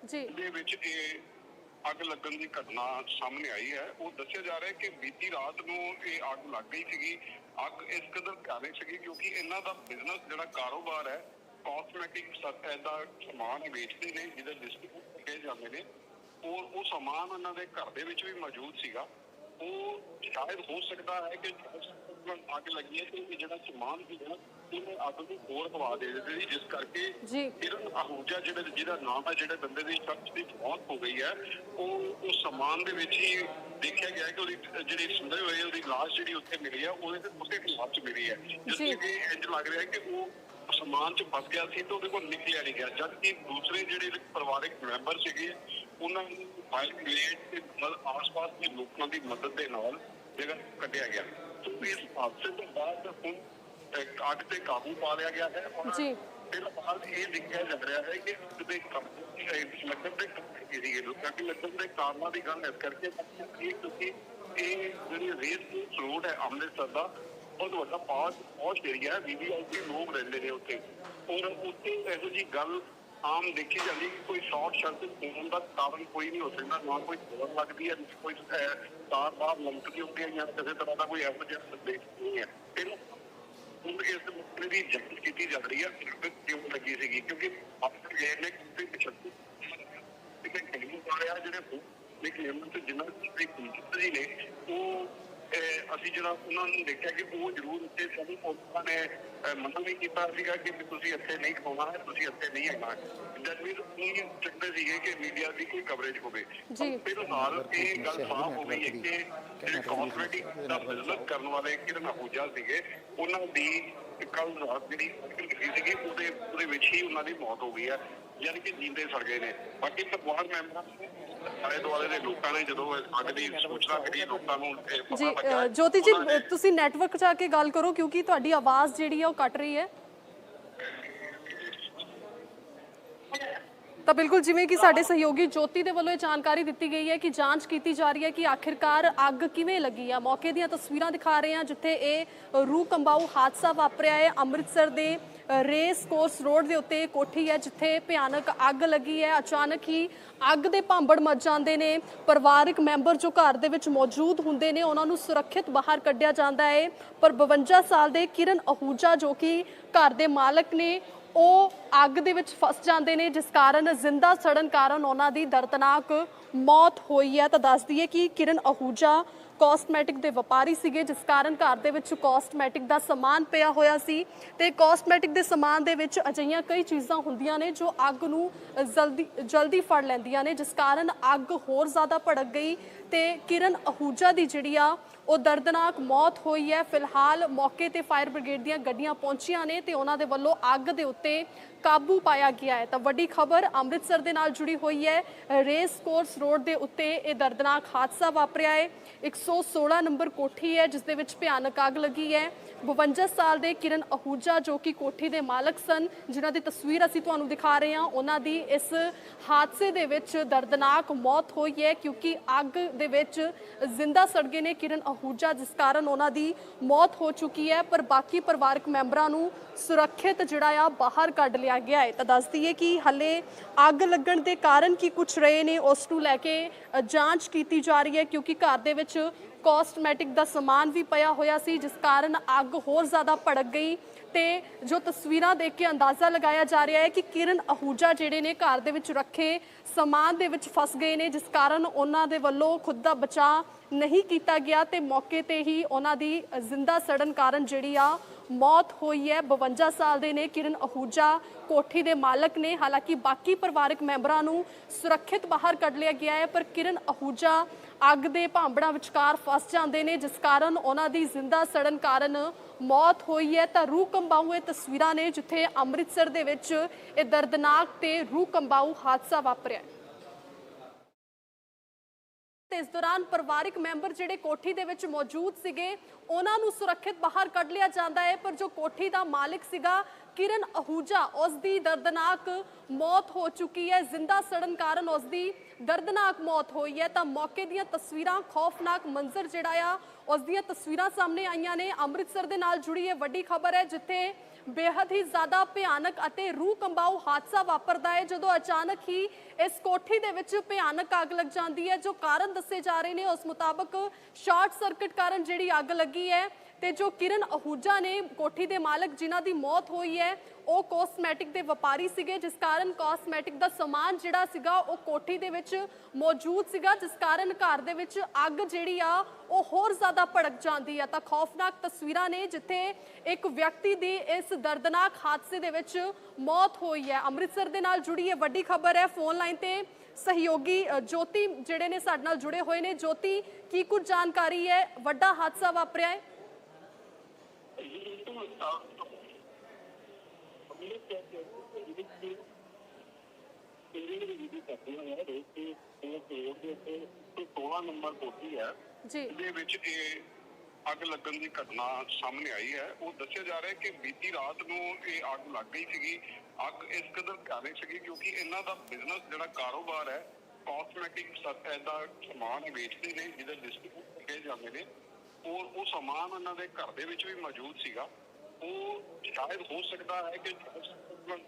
ਜੀ। ਦੇ ਵਿੱਚ ਇਹ ਅੱਗ ਲੱਗਣ ਦੀ ਘਟਨਾ ਸਾਹਮਣੇ ਆਈ ਹੈ। ਉਹ ਦੱਸਿਆ ਜਾ ਰਿਹਾ ਹੈ ਕਿ ਬੀਤੀ ਰਾਤ ਨੂੰ ਇਹ ਅੱਗ ਲੱਗ ਗਈ ਸੀਗੀ। ਅੱਗ ਇਸ ਕਦਰ ਭਿਆਨਕ ਸੀਗੀ ਕਿਉਂਕਿ ਇਹਨਾਂ ਦਾ ਬਿਜ਼ਨਸ ਜਿਹੜਾ ਕਾਰੋਬਾਰ ਹੈ ਕਾਸਮੈਟਿਕ ਸਭ ਦਾ ਸਮਾਨ ਵੇਚਦੇ ਨੇ, ਜਿਹਦਾ ਡਿਸਟ੍ਰੀਬਿਊਟ ਲਏ ਜਾਂਦੇ ਨੇ। ਉਹ ਉਹ ਸਮਾਨ ਉਹਨਾਂ ਦੇ ਘਰ ਦੇ ਵਿੱਚ ਵੀ ਮੌਜੂਦ ਸੀਗਾ। ਉਹ ਸ਼ਾਇਦ ਹੋ ਸਕਦਾ ਹੈ ਕਿ ਅੱਗ ਲੱਗੀ ਹੈ ਤੇ ਇਹ ਜਿਹੜਾ ਸਮਾਨ ਸੀ ਨਾ ਉਹਨੇ ਅੱਗ ਨੂੰ ਹੋਰ ਹਵਾ ਦੇ ਦਿੱਤੀ ਜਿਸ ਕਰਕੇ ਜੀ ਕਿਰਨ ਆਹੂਜਾ ਜਿਹੜੇ ਜਿਹਦਾ ਨਾਮ ਹੈ ਜਿਹੜੇ ਬੰਦੇ ਦੀ ਸ਼ਖਸ ਦੀ ਮੌਤ ਹੋ ਗਈ ਹੈ ਉਹ ਉਸ ਸਮਾਨ ਦੇ ਵਿੱਚ ਹੀ ਦੇਖਿਆ ਗਿਆ ਕਿ ਉਹਦੀ ਜਿਹੜੀ ਸੁੰਦਰ ਹੋਈ ਉਹਦੀ ਲਾਸ਼ ਜਿਹੜੀ ਉੱਥੇ ਮਿਲੀ ਹੈ ਉਹਦੇ ਤੇ ਉਸੇ ਹਾਲਾਤ ਚ ਮਿਲੀ ਹੈ ਜਿਸ ਜੀ। ਕਿ ਇੰਜ ਲੱਗ ਰਿਹਾ ਹੈ ਕਿ ਉਹ ਸਮਾਨ ਚ ਫਸ ਗਿਆ ਸੀ ਤੇ ਉਹਦੇ ਕੋਲ ਨਿਕਲਿਆ ਨਹੀਂ ਗਿਆ ਜਦ ਕਿ ਦੂਸਰੇ ਜਿਹੜੇ ਪਰਿਵਾਰਕ ਮੈਂਬਰ ਸੀਗੇ ਉਹਨਾਂ ਨੂੰ ਫਾਇਰ ਬ੍ਰਿਗੇਡ ਤੇ ਮਤਲਬ ਆਸ-ਪਾਸ ਦੇ ਲੋਕਾਂ ਦੀ ਮਦਦ ਦੇ ਨਾਲ ਜਗ੍ਹਾ ਕੱਢਿਆ ਗਿਆ ਇਸ ਹਾਦਸੇ ਤੋਂ ਬਾਅਦ ਹੁਣ ਅੱਗ ਤੇ ਕਾਬੂ ਪਾ ਲਿਆ ਗਿਆ ਹੈ ਔਰ ਜੀ। ਫਿਲਹਾਲ ਇਹ ਦੇਖਿਆ ਜਾ ਰਿਹਾ ਹੈ ਕਿ ਕਿਤੇ ਲੱਗਣ ਦੇ ਜਿਹੜੀ ਲੋਕਾਂ ਦੀ ਲੱਗਣ ਦੇ ਕਾਰਨਾਂ ਦੀ ਗੱਲ ਇਸ ਕਰਕੇ ਇਹ ਕਿਉਂਕਿ ਇਹ ਜਿਹੜੀ ਰੇਸ ਰੋਡ ਹੈ ਅੰਮ੍ਰਿਤਸਰ ਦਾ ਬਹੁਤ ਵੱਡਾ ਪਾਸ ਪਹੁੰਚ ਏਰੀਆ ਹੈ ਵੀਵੀਆਈਪੀ ਲੋਕ ਰਹਿੰਦੇ ਨੇ ਉੱਥੇ ਔਰ ਉੱਥੇ ਇਹੋ ਜੀ ਗੱਲ ਆਮ ਦੇਖੀ ਜਾਂਦੀ ਕਿ ਕੋਈ ਸ਼ਾਰਟ ਸਰਕਟ ਹੋਣ ਦਾ ਕਾਰਨ ਕੋਈ ਨਹੀਂ ਹੋ ਸਕਦਾ, ਨਾ ਕੋਈ ਹੋਰ ਲੱਗਦੀ ਹੈ ਕੋਈ ਤਾਰ ਬਾਹਰ ਲੰਕਦੀ ਹੁੰਦੀ ਹੈ ਜਾਂ ਕਿਸੇ ਤਰ੍ਹਾਂ ਦਾ ਕੋਈ ਇਹੋ ਜਿਹਾ ਨਹੀਂ ਹੈ। ਇਹਨੂੰ ਹੁਣ ਇਸ ਮੁੱਦੇ ਦੀ ਜਾਂਚ ਕੀਤੀ ਜਾ ਰਹੀ ਹੈ ਕਿ ਕਿਉਂ ਲੱਗੀ ਸੀਗੀ? ਕਿਉਂਕਿ ਆਪਣੇ ਗਏ ਨੇ ਕਿ ਪਿਛੱਤੀ ਕਿ ਕਲੀਨ ਕਰ ਜਿਹੜੇ ਉਹ ਲੇਕਿਨ ਤੇ ਜਿਨ੍ਹਾਂ ਦੀ ਕੀਮਤ ਨੇ, ਉਹ ਅਸੀਂ ਜਿਹੜਾ ਉਹਨਾਂ ਨੂੰ ਦੇਖਿਆ ਕਿ ਉਹ ਜ਼ਰੂਰ ਉੱਤੇ ਸਾਨੂੰ ਉਹਨਾਂ ਨੇ ਮਨਾ ਵੀ ਕੀਤਾ ਸੀਗਾ ਕਿ ਤੁਸੀਂ ਇੱਥੇ ਨਹੀਂ ਖਾਣਾ ਹੈ ਤੁਸੀਂ ਇੱਥੇ ਨਹੀਂ ਆਉਣਾ ਜਦ ਵੀ ਉਹ ਚਾਹੁੰਦੇ ਸੀਗੇ ਕਿ ਮੀਡੀਆ ਦੀ ਕੋਈ ਕਵਰੇਜ ਹੋਵੇ। ਜੀ। ਫਿਲਹਾਲ ਇਹ ਗੱਲ ਸਾਫ਼ ਹੋ ਗਈ ਹੈ ਕਿ ਜਿਹੜੇ ਕਾਸਮੈਟਿਕ ਦਾ ਬਿਜ਼ਨਸ ਕਰਨ ਵਾਲੇ ਕਿਰਨ ਆਹੂਜਾ ਸੀਗੇ ਉਹਨਾਂ ਦੀ ਕੱਲ ਰਾਤ ਜਿਹੜੀ ਸੀਗੀ ਉਹਦੇ ਉਹਦੇ ਵਿੱਚ ਹੀ ਉਹਨਾਂ ਦੀ ਮੌਤ ਹੋ ਗਈ ਹੈ। ਯਾਨੀ ਕਿ ਜਿੰਦੇ ਸੜ ਗਏ ਨੇ। ਬਾਕੀ ਪਰਿਵਾਰ ਮੈਂਬਰਾਂ ਆਲੇ ਦੁਆਲੇ ਦੇ ਲੋਕਾਂ ਨੇ ਜਦੋਂ ਅੱਗ ਦੀ ਸੂਚਨਾ ਮਿਲੀ ਲੋਕਾਂ ਨੂੰ ਇਹ ਪਤਾ ਜੀ ਲੱਗਾ ਅ, ਜੋਤੀ ਜੀ ਤੁਸੀਂ ਨੈਟਵਰਕ 'ਚ ਆ ਕੇ ਗੱਲ ਕਰੋ ਕਿਉਂਕਿ ਤੁਹਾਡੀ ਆਵਾਜ਼ ਜਿਹੜੀ ਹੈ ਉਹ ਕੱਟ ਰਹੀ ਹੈ। ਤਾਂ ਬਿਲਕੁਲ ਜਿਵੇਂ ਕਿ ਸਾਡੇ ਸਹਿਯੋਗੀ ਜੋਤੀ ਦੇ ਵੱਲੋਂ ਇਹ ਜਾਣਕਾਰੀ ਦਿੱਤੀ ਗਈ ਹੈ ਕਿ ਜਾਂਚ ਕੀਤੀ ਜਾ ਰਹੀ ਹੈ ਕਿ ਆਖਿਰਕਾਰ ਅੱਗ ਕਿਵੇਂ ਲੱਗੀ ਆ। ਮੌਕੇ ਦੀਆਂ ਤਸਵੀਰਾਂ ਦਿਖਾ ਰਹੇ ਹਾਂ ਜਿੱਥੇ ਇਹ ਰੂਹ ਕੰਬਾਊ ਹਾਦਸਾ ਵਾਪਰਿਆ ਹੈ ਅੰਮ੍ਰਿਤਸਰ ਦੇ ਰੇਸ ਕੋਰਸ ਰੋਡ ਦੇ ਉੱਤੇ ਕੋਠੀ ਹੈ, ਜਿੱਥੇ ਭਿਆਨਕ ਅੱਗ ਲੱਗੀ ਹੈ। ਅਚਾਨਕ ਹੀ ਅੱਗ ਦੇ ਭਾਂਬੜ ਮੱਚ ਜਾਂਦੇ ਨੇ। ਪਰਿਵਾਰਕ ਮੈਂਬਰ ਜੋ ਘਰ ਦੇ ਵਿੱਚ ਮੌਜੂਦ ਹੁੰਦੇ ਨੇ, ਉਹਨਾਂ ਨੂੰ ਸੁਰੱਖਿਅਤ ਬਾਹਰ ਕੱਢਿਆ ਜਾਂਦਾ ਹੈ। ਪਰ 52 ਸਾਲ ਦੇ ਕਿਰਨ ਅਹੂਜਾ ਜੋ ਕਿ ਘਰ ਦੇ ਮਾਲਕ ਨੇ, ਉਹ ਅੱਗ ਦੇ ਵਿੱਚ ਫਸ ਜਾਂਦੇ ਨੇ, ਜਿਸ ਕਾਰਨ ਜ਼ਿੰਦਾ ਸੜਨ ਕਾਰਨ ਉਹਨਾਂ ਦੀ ਦਰਦਨਾਕ ਮੌਤ ਹੋਈ ਹੈ। ਤਾਂ ਦੱਸਦੀ ਹੈ ਕਿ ਕਿਰਨ ਅਹੂਜਾ ਕਾਸਮੈਟਿਕ ਦੇ ਵਪਾਰੀ ਸੀਗੇ, ਜਿਸ ਕਾਰਨ ਘਰ ਦੇ ਵਿੱਚ ਕਾਸਮੈਟਿਕ ਦਾ ਸਮਾਨ ਪਿਆ ਹੋਇਆ ਸੀ। ਤੇ ਕਾਸਮੈਟਿਕ ਦੇ ਸਮਾਨ ਦੇ ਵਿੱਚ ਅਜਿਹੀਆਂ ਕਈ ਚੀਜ਼ਾਂ ਹੁੰਦੀਆਂ ਨੇ ਜੋ ਅੱਗ ਨੂੰ ਜਲਦੀ ਜਲਦੀ ਫੜ ਲੈਂਦੀਆਂ ਨੇ, ਜਿਸ ਕਾਰਨ ਅੱਗ ਹੋਰ ਜ਼ਿਆਦਾ ਭੜਕ ਗਈ। ਤੇ ਕਿਰਨ ਅਹੂਜਾ ਦੀ ਜਿਹੜੀ ਆ ਉਹ ਦਰਦਨਾਕ ਮੌਤ ਹੋਈ ਹੈ। ਫਿਲਹਾਲ ਮੌਕੇ ਤੇ ਫਾਇਰ ਬ੍ਰਿਗੇਡ ਦੀਆਂ ਗੱਡੀਆਂ ਪਹੁੰਚੀਆਂ ਨੇ ਤੇ ਉਹਨਾਂ ਦੇ ਵੱਲੋਂ ਅੱਗ ਦੇ ਉੱਤੇ ਕਾਬੂ ਪਾਇਆ ਗਿਆ ਹੈ। ਤਾਂ ਵੱਡੀ ਖਬਰ ਅੰਮ੍ਰਿਤਸਰ ਦੇ ਨਾਲ ਜੁੜੀ ਹੋਈ ਹੈ। ਰੇਸ ਕੋਰਸ ਰੋਡ ਦੇ ਉੱਤੇ ਇਹ ਦਰਦਨਾਕ ਹਾਦਸਾ ਵਾਪਰਿਆ ਹੈ। 116 ਨੰਬਰ ਕੋਠੀ ਹੈ, ਜਿਸ ਦੇ ਵਿੱਚ ਭਿਆਨਕ ਅੱਗ ਲੱਗੀ ਹੈ। 52 ਸਾਲ ਦੇ ਕਿਰਨ ਅਹੂਜਾ ਜੋ ਕਿ ਕੋਠੀ ਦੇ ਮਾਲਕ ਸਨ, ਜਿਨ੍ਹਾਂ ਦੀ ਤਸਵੀਰ ਅਸੀਂ ਤੁਹਾਨੂੰ ਦਿਖਾ ਰਹੇ ਹਾਂ, ਉਹਨਾਂ ਦੀ ਇਸ ਹਾਦਸੇ ਦੇ ਵਿੱਚ ਦਰਦਨਾਕ ਮੌਤ ਹੋਈ ਹੈ, ਕਿਉਂਕਿ ਅੱਗ ਦੇ ਵਿੱਚ ਜ਼ਿੰਦਾ ਸੜ ਗਏ ਨੇ ਕਿਰਨ ਅਹੂਜਾ, ਜਿਸ ਕਾਰਨ ਉਹਨਾਂ ਦੀ ਮੌਤ ਹੋ ਚੁੱਕੀ ਹੈ, ਪਰ ਬਾਕੀ ਪਰਿਵਾਰਕ ਮੈਂਬਰਾਂ ਨੂੰ ਸੁਰੱਖਿਅਤ ਜਿਹੜਾ ਆ ਬਾਹਰ ਕੱਢ ਲਿਆ ਗਿਆ ਹੈ। ਤਾਂ ਦੱਸ ਦਈਏ ਕਿ ਹੱਲੇ ਅੱਗ ਲੱਗਣ ਦੇ ਕਾਰਨ ਕੀ ਕੁਝ ਰਹੇ ਨੇ, ਉਸ ਨੂੰ ਲੈ ਕੇ ਜਾਂਚ ਕੀਤੀ ਜਾ ਰਹੀ ਹੈ, ਕਿਉਂਕਿ ਘਰ ਦੇ ਵਿੱਚ ਕਾਸਮੈਟਿਕ ਦਾ ਸਮਾਨ ਵੀ ਪਿਆ ਹੋਇਆ ਸੀ, ਜਿਸ ਕਾਰਨ ਅੱਗ ਹੋਰ ਜ਼ਿਆਦਾ ਭੜਕ ਗਈ ਤੇ ਜੋ ਤਸਵੀਰਾਂ ਦੇਖ ਕੇ ਅੰਦਾਜ਼ਾ ਲਗਾਇਆ ਜਾ ਰਿਹਾ ਹੈ ਕਿ ਕਿਰਨ ਅਹੂਜਾ ਜਿਹੜੇ ਨੇ ਘਰ ਦੇ ਵਿੱਚ ਰੱਖੇ ਸਮਾਨ ਦੇ ਵਿੱਚ ਫਸ ਗਏ ਨੇ, ਜਿਸ ਕਾਰਨ ਉਹਨਾਂ ਦੇ ਵੱਲੋਂ ਖੁਦ ਦਾ ਬਚਾਅ ਨਹੀਂ ਕੀਤਾ ਗਿਆ ਤੇ ਮੌਕੇ ਤੇ ਹੀ ਉਹਨਾਂ ਦੀ ਜ਼ਿੰਦਾ ਸੜਨ ਕਾਰਨ ਜਿਹੜੀ ਆ ਮੌਤ ਹੋਈ ਹੈ। 52 ਸਾਲ ਦੇ ਨੇ ਕਿਰਨ ਅਹੂਜਾ ਕੋਠੀ ਦੇ ਮਾਲਕ ਨੇ। ਹਾਲਾਂਕਿ ਬਾਕੀ ਪਰਿਵਾਰਕ ਮੈਂਬਰਾਂ ਨੂੰ ਸੁਰੱਖਿਅਤ ਬਾਹਰ ਕੱਢ ਲਿਆ ਗਿਆ ਹੈ, ਪਰ ਕਿਰਨ ਅਹੂਜਾ ਅੱਗ ਦੇ ਭਾਂਬੜਾਂ ਵਿਚਕਾਰ ਫਸ ਜਾਂਦੇ ਨੇ, ਜਿਸ ਕਾਰਨ ਉਹਨਾਂ ਦੀ ਜ਼ਿੰਦਾ ਸੜਨ ਕਾਰਨ ਮੌਤ ਹੋਈ ਹੈ। ਤਾਂ ਰੂਹ ਕੰਬਾਊ ਇਹ ਤਸਵੀਰਾਂ ਨੇ, ਜਿੱਥੇ ਅੰਮ੍ਰਿਤਸਰ ਦੇ ਵਿੱਚ ਇਹ ਦਰਦਨਾਕ ਤੇ ਰੂਹ ਕੰਬਾਊ ਹਾਦਸਾ ਵਾਪਰਿਆ ਤੇ ਇਸ ਦੌਰਾਨ ਪਰਿਵਾਰਕ ਮੈਂਬਰ ਜਿਹੜੇ ਕੋਠੀ ਦੇ ਵਿੱਚ ਮੌਜੂਦ ਸੀਗੇ, ਉਹਨਾਂ ਨੂੰ ਸੁਰੱਖਿਅਤ ਬਾਹਰ ਕੱਢ ਲਿਆ ਜਾਂਦਾ ਹੈ। ਪਰ ਜੋ ਕੋਠੀ ਦਾ ਮਾਲਕ ਸੀਗਾ, ਕਿਰਨ ਅਹੂਜਾ ਉਸ ਦੀ ਦਰਦਨਾਕ ਮੌਤ ਹੋ ਚੁੱਕੀ ਹੈ। ਜ਼ਿੰਦਾ ਸੜਨ ਕਾਰਨ ਉਸ ਦੀ ਦਰਦਨਾਕ ਮੌਤ ਹੋਈ ਹੈ। ਤਾਂ ਮੌਕੇ ਦੀਆਂ ਤਸਵੀਰਾਂ ਖੌਫਨਾਕ ਮੰਜ਼ਰ ਜਿਹੜਾ ਆ ਉਸ ਦੀਆਂ ਤਸਵੀਰਾਂ ਸਾਹਮਣੇ ਆਈਆਂ ਨੇ। ਅੰਮ੍ਰਿਤਸਰ ਦੇ ਨਾਲ ਜੁੜੀ ਇਹ ਵੱਡੀ ਖਬਰ ਹੈ, ਜਿੱਥੇ ਬੇहद ਹੀ ਜ਼ਿਆਦਾ ਭਿਆਨਕ ਅਤੇ ਰੂਹ ਕੰਬਾਊ ਹਾਦਸਾ ਵਾਪਰਦਾ ਹੈ, ਜਦੋਂ ਅਚਾਨਕ ਹੀ ਇਸ ਕੋਠੀ ਦੇ ਵਿੱਚ ਭਿਆਨਕ ਅੱਗ ਲੱਗ ਜਾਂਦੀ ਹੈ, ਜੋ ਕਾਰਨ ਦੱਸੇ ਜਾ ਰਹੇ ਨੇ। ਉਸ ਮੁਤਾਬਕ ਸ਼ਾਰਟ ਸਰਕਟ ਕਾਰਨ ਜਿਹੜੀ ਅੱਗ ਲੱਗੀ ਹੈ ਤੇ ਜੋ ਕਿਰਨ ਅਹੂਜਾ ਨੇ ਕੋਠੀ ਦੇ ਮਾਲਕ ਜਿਨ੍ਹਾਂ ਦੀ ਮੌਤ ਹੋਈ ਹੈ, ਉਹ ਕੋਸਮੈਟਿਕ ਦੇ ਵਪਾਰੀ ਸੀਗੇ, ਜਿਸ ਕਾਰਨ ਕੋਸਮੈਟਿਕ ਦਾ ਸਮਾਨ ਜਿਹੜਾ ਸੀਗਾ, ਉਹ ਕੋਠੀ ਦੇ ਵਿੱਚ ਮੌਜੂਦ ਸੀਗਾ, ਜਿਸ ਕਾਰਨ ਘਰ ਦੇ ਵਿੱਚ ਅੱਗ ਜਿਹੜੀ ਆ, ਉਹ ਹੋਰ ਜ਼ਿਆਦਾ ਭੜਕ ਜਾਂਦੀ ਆ। ਤਾਂ ਖੌਫਨਾਕ ਤਸਵੀਰਾਂ ਨੇ ਜਿੱਥੇ ਇੱਕ ਵਿਅਕਤੀ ਦੀ ਇਸ ਦਰਦਨਾਕ ਹਾਦਸੇ ਦੇ ਵਿੱਚ ਮੌਤ ਹੋਈ ਹੈ। ਅੰਮ੍ਰਿਤਸਰ ਦੇ ਨਾਲ ਜੁੜੀ ਇਹ ਵੱਡੀ ਖਬਰ ਹੈ। ਫੋਨ ਲਾਈਨ ਤੇ ਸਹਿਯੋਗੀ ਜੋਤੀ ਜਿਹੜੇ ਨੇ ਸਾਡੇ ਨਾਲ ਜੁੜੇ ਹੋਏ ਨੇ। ਜੋਤੀ, ਕੀ ਕੁਝ ਜਾਣਕਾਰੀ ਹੈ? ਵੱਡਾ ਹਾਦਸਾ ਵਾਪਰਿਆ ਹੈ। ਸੋਲਾਂ ਨੰਬਰ ਕੋਠੀ ਹੈ ਜੀ। ਦੇ ਵਿੱਚ ਇਹ ਅੱਗ ਲੱਗਣ ਦੀ ਘਟਨਾ ਸਾਹਮਣੇ ਆਈ ਹੈ। ਉਹ ਦੱਸਿਆ ਜਾ ਰਿਹਾ ਹੈ ਕਿ ਬੀਤੀ ਰਾਤ ਨੂੰ ਇਹ ਅੱਗ ਲੱਗ ਗਈ ਸੀਗੀ। ਅੱਗ ਇਸ ਕਦਰ ਭਿਆਨਕ ਸੀਗੀ ਕਿਉਂਕਿ ਇਹਨਾਂ ਦਾ ਬਿਜ਼ਨਸ ਜਿਹੜਾ ਕਾਰੋਬਾਰ ਹੈ ਕਾਸਮੈਟਿਕ ਸੱਤ ਦਾ ਸਮਾਨ ਵੇਚਦੇ ਨੇ, ਜਿਹਦੇ ਡਿਸਟ੍ਰੀਬਿਊਟ ਕੀਤੇ ਜਾਂਦੇ ਨੇ। ਉਹ ਉਹ ਸਮਾਨ ਉਹਨਾਂ ਦੇ ਘਰ ਦੇ ਵਿੱਚ ਵੀ ਮੌਜੂਦ ਸੀਗਾ। ਉਹ ਸ਼ਾਇਦ ਹੋ ਸਕਦਾ ਹੈ ਕਿ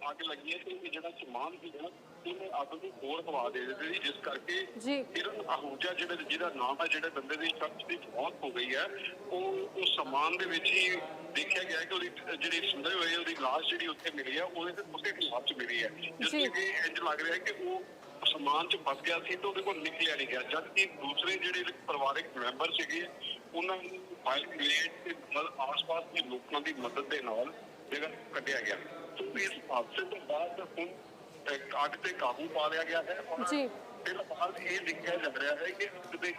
ਅੱਗ ਲੱਗੀ ਹੈ ਤੇ ਜਿਹੜਾ ਸਮਾਨ ਸੀਗਾ ਉਹਨੇ ਅੱਗ ਨੂੰ ਹੋਰ ਹਵਾ ਦੇ ਦਿੱਤੀ ਸੀ, ਜਿਸ ਕਰਕੇ ਕਿਰਨ ਆਹੂਜਾ ਜਿਹੜੇ ਜਿਹਦਾ ਨਾਮ ਹੈ ਜਿਹੜੇ ਬੰਦੇ ਦੀ ਸ਼ਖਸ ਦੀ ਮੌਤ ਹੋ ਗਈ ਹੈ ਉਹ ਉਸ ਸਮਾਨ ਦੇ ਵਿੱਚ ਹੀ ਦੇਖਿਆ ਗਿਆ ਕਿ ਉਹਦੀ ਜਿਹੜੀ ਸੁੰਦਰ ਹੋਈ ਉਹਦੀ ਲਾਸ਼ ਜਿਹੜੀ ਉੱਥੇ ਮਿਲੀ ਹੈ ਉਹਦੇ ਤੇ ਉਸੇ ਹਾਲਾਤ 'ਚ ਮਿਲੀ ਹੈ। ਜਿਸ ਜੀ। ਕਿ ਇੰਜ ਲੱਗ ਰਿਹਾ ਹੈ ਕਿ ਉਹ ਸਮਾਨ 'ਚ ਫਸ ਗਿਆ ਸੀ ਤੇ ਉਹਦੇ ਕੋਲ ਨਿਕਲਿਆ ਨਹੀਂ ਗਿਆ ਜਦ ਕਿ ਦੂਸਰੇ ਜਿਹੜੇ ਪਰਿਵਾਰਕ ਮੈਂਬਰ ਸੀਗੇ ਉਹਨਾਂ ਨੂੰ ਫਾਇਰ ਬ੍ਰਿਗੇਡ ਤੇ ਮਤਲਬ ਆਸ-ਪਾਸ ਦੇ ਲੋਕਾਂ ਦੀ ਮਦਦ ਦੇ ਨਾਲ ਜਿਹੜਾ ਕੱਢਿਆ ਗਿਆ। ਇਸ ਹਾਦਸੇ ਤੋਂ ਬਾਅਦ ਹੁਣ ਅੱਗ ਤੇ ਕਾਬੂ ਪਾ ਲਿਆ ਗਿਆ ਹੈ ਔਰ ਜੀ। ਫਿਲਹਾਲ ਇਹ ਲਿਖਿਆ ਜਾ ਰਿਹਾ ਹੈ ਕਿ ਕਿਤੇ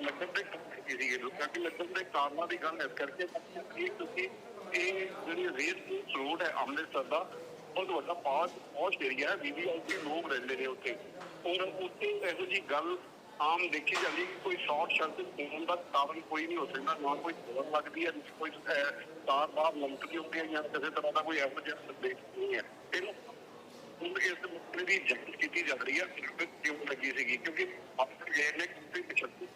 ਲੱਗਣ ਦੇ ਜਿਹੜੀ ਲੋਕਾਂ ਦੀ ਲੱਗਣ ਦੇ ਕਾਰਨਾਂ ਦੀ ਗੱਲ ਇਸ ਕਰਕੇ ਇਹ ਤੁਸੀਂ ਇਹ ਜਿਹੜੀ ਰੇਸ ਰੋਡ ਹੈ ਅੰਮ੍ਰਿਤਸਰ ਦਾ ਬਹੁਤ ਵੱਡਾ ਪਾਸ ਪਹੁੰਚ ਏਰੀਆ ਹੈ। ਵੀਵੀਆਈਪੀ ਲੋਕ ਰਹਿੰਦੇ ਨੇ ਉੱਥੇ। ਔਰ ਉੱਥੇ ਇਹੋ ਜੀ ਗੱਲ ਆਮ ਦੇਖੀ ਜਾਂਦੀ ਕਿ ਕੋਈ ਸ਼ਾਰਟ ਸਰਕਟ ਹੋਣ ਦਾ ਕਾਰਨ ਕੋਈ ਨਹੀਂ ਹੋ ਸਕਦਾ, ਨਾ ਕੋਈ ਹੋਰ ਲੱਗਦੀ ਹੈ ਕੋਈ ਤਾਰ ਬਾਹਰ ਲੰਮਕਦੀ ਹੁੰਦੀ ਹੈ ਜਾਂ ਕਿਸੇ ਤਰ੍ਹਾਂ ਦਾ ਕੋਈ ਇਹੋ ਜਿਹਾ ਸੰਦੇਸ਼ ਨਹੀਂ ਹੈ। ਇਹਨੂੰ ਹੁਣ ਇਸ ਮੁੱਦੇ ਦੀ ਜਾਂਚ ਕੀਤੀ ਜਾ ਰਹੀ ਹੈ ਕਿਉਂ ਲੱਗੀ ਸੀਗੀ, ਕਿਉਂਕਿ ਆਪਣੇ ਗਏ ਨੇ ਕਿ ਪਿਛੱਤੀ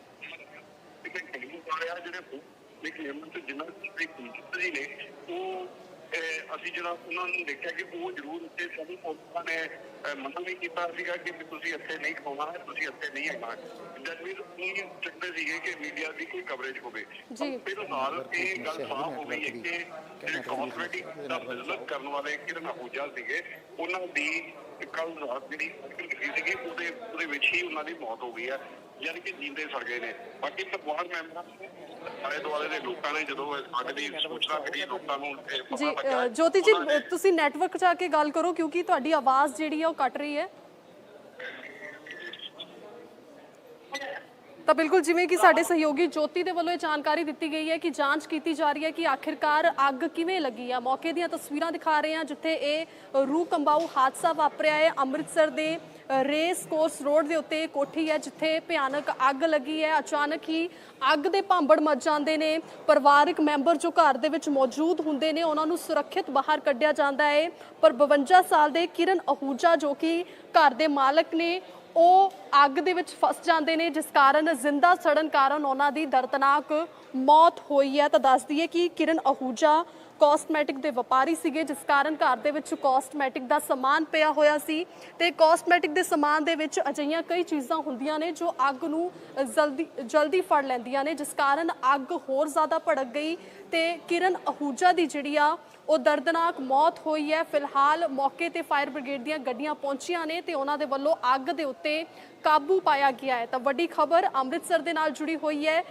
ਇੱਕ ਟੈਕਨੀਕ ਵਾਲਿਆ ਜਿਹੜੇ ਲੇਕਿਨ ਤੇ ਜਿਨ੍ਹਾਂ ਦੇ ਕੰਪਿਊਟਰ ਨੇ, ਉਹ ਅਸੀਂ ਜਿਹੜਾ ਉਹਨਾਂ ਨੂੰ ਦੇਖਿਆ ਕਿ ਉਹ ਜ਼ਰੂਰ ਉੱਥੇ ਸਾਨੂੰ ਉਹਨਾਂ ਨੇ ਮਨਾ ਨਹੀਂ ਕੀਤਾ ਸੀਗਾ ਕਿ ਵੀ ਤੁਸੀਂ ਇੱਥੇ ਨਹੀਂ ਖਾਣਾ ਹੈ ਤੁਸੀਂ ਇੱਥੇ ਨਹੀਂ ਆਉਣਾ। ਜਦ ਵੀ ਉਹ ਚੱਕਦੇ ਸੀਗੇ ਕਿ ਮੀਡੀਆ ਦੀ ਕੋਈ ਕਵਰੇਜ ਹੋਵੇ ਜੀ। ਫਿਲਹਾਲ ਇਹ ਗੱਲ ਸਾਫ਼ ਹੋ ਗਈ ਹੈ ਕਿ ਜਿਹੜੇ ਕਾਸਮੈਟਿਕ ਦਾ ਬਿਜ਼ਨਸ ਕਰਨ ਵਾਲੇ ਕਿਰਨ ਆਹੂਜਾ ਸੀਗੇ ਉਹਨਾਂ ਦੀ ਕੱਲ ਰਾਤ ਜਿਹੜੀ ਲੱਗੀ ਸੀਗੀ ਉਹਦੇ ਉਹਦੇ ਵਿੱਚ ਹੀ ਉਹਨਾਂ ਦੀ ਮੌਤ ਹੋ ਗਈ ਹੈ ਯਾਨੀ ਕਿ ਜੀਂਦੇ ਸੜ ਗਏ ਨੇ। ਬਾਕੀ ਪਰਿਵਾਰ ਮੈਂਬਰਾਂ ਨੇ ਆਲੇ ਦੁਆਲੇ ਦੇ ਲੋਕਾਂ ਨੇ ਜਦੋਂ ਇਸ ਅੱਗ ਦੀ ਸੂਚਨਾ ਮਿਲੀ ਲੋਕਾਂ ਨੂੰ ਇਹ ਪਤਾ ਜੀ ਲੱਗਾ ਅ, ਜੋਤੀ ਜੀ ਉਹਨਾਂ ਨੇ- ਅ, ਤੁਸੀਂ ਨੈਟਵਰਕ 'ਚ ਆ ਕੇ ਗੱਲ ਕਰੋ ਕਿਉਂਕਿ ਤੁਹਾਡੀ ਆਵਾਜ਼ ਜਿਹੜੀ ਹੈ ਉਹ ਕੱਟ ਰਹੀ ਹੈ। ਤਾਂ ਬਿਲਕੁਲ ਜਿਵੇਂ ਕਿ ਸਾਡੇ ਸਹਿਯੋਗੀ ਜੋਤੀ ਦੇ ਵੱਲੋਂ ਇਹ ਜਾਣਕਾਰੀ ਦਿੱਤੀ ਗਈ ਹੈ ਕਿ ਜਾਂਚ ਕੀਤੀ ਜਾ ਰਹੀ ਹੈ ਕਿ ਆਖਿਰਕਾਰ ਅੱਗ ਕਿਵੇਂ ਲੱਗੀ ਆ। ਮੌਕੇ ਦੀਆਂ ਤਸਵੀਰਾਂ ਦਿਖਾ ਰਹੇ ਹਾਂ ਜਿੱਥੇ ਇਹ ਰੂਹ ਕੰਬਾਊ ਹਾਦਸਾ ਵਾਪਰਿਆ ਹੈ ਅੰਮ੍ਰਿਤਸਰ ਦੇ ਰੇਸ ਕੋਰਸ ਰੋਡ ਦੇ ਉੱਤੇ ਕੋਠੀ ਹੈ ਜਿੱਥੇ ਭਿਆਨਕ ਅੱਗ ਲੱਗੀ ਹੈ। ਅਚਾਨਕ ਹੀ ਅੱਗ ਦੇ ਭਾਂਬੜ ਮੱਚ ਜਾਂਦੇ ਨੇ। ਪਰਿਵਾਰਕ ਮੈਂਬਰ ਜੋ ਘਰ ਦੇ ਵਿੱਚ ਮੌਜੂਦ ਹੁੰਦੇ ਨੇ, ਉਹਨਾਂ ਨੂੰ ਸੁਰੱਖਿਅਤ ਬਾਹਰ ਕੱਢਿਆ ਜਾਂਦਾ ਹੈ। ਪਰ 52 ਸਾਲ ਦੇ ਕਿਰਨ ਅਹੂਜਾ ਜੋ ਕਿ ਘਰ ਦੇ ਮਾਲਕ ਨੇ, ਉਹ ਅੱਗ ਦੇ ਵਿੱਚ ਫਸ ਜਾਂਦੇ ਨੇ, ਜਿਸ ਕਾਰਨ ਜ਼ਿੰਦਾ ਸੜਨ ਕਾਰਨ ਉਹਨਾਂ ਦੀ ਦਰਦਨਾਕ ਮੌਤ ਹੋਈ ਹੈ। ਤਾਂ ਦੱਸ ਦਈਏ ਕਿ ਕਿਰਨ ਅਹੂਜਾ ਕਾਸਮੈਟਿਕ ਦੇ ਵਪਾਰੀ ਸੀਗੇ, ਜਿਸ ਕਾਰਨ ਘਰ ਦੇ ਵਿੱਚ ਕਾਸਮੈਟਿਕ ਦਾ ਸਮਾਨ ਪਿਆ ਹੋਇਆ ਸੀ। ਤੇ ਕਾਸਮੈਟਿਕ ਦੇ ਸਮਾਨ ਦੇ ਵਿੱਚ ਅਜਿਹੀਆਂ ਕਈ ਚੀਜ਼ਾਂ ਹੁੰਦੀਆਂ ਨੇ ਜੋ ਅੱਗ ਨੂੰ ਜਲਦੀ ਜਲਦੀ ਫੜ ਲੈਂਦੀਆਂ ਨੇ, ਜਿਸ ਕਾਰਨ ਅੱਗ ਹੋਰ ਜ਼ਿਆਦਾ ਭੜਕ ਗਈ। ਤੇ ਕਿਰਨ ਅਹੂਜਾ ਦੀ ਜਿਹੜੀ ਆ, ਉਹ ਦਰਦਨਾਕ ਮੌਤ ਹੋਈ ਹੈ। ਫਿਲਹਾਲ ਮੌਕੇ ਤੇ ਫਾਇਰ ਬ੍ਰਿਗੇਡ ਦੀਆਂ ਗੱਡੀਆਂ ਪਹੁੰਚੀਆਂ ਨੇ ਤੇ ਉਹਨਾਂ ਦੇ ਵੱਲੋਂ ਅੱਗ ਦੇ ਉੱਤੇ ਕਾਬੂ ਪਾਇਆ ਗਿਆ ਹੈ। ਤਾਂ ਵੱਡੀ ਖਬਰ ਅੰਮ੍ਰਿਤਸਰ ਦੇ ਨਾਲ ਜੁੜੀ ਹੋਈ ਹੈ।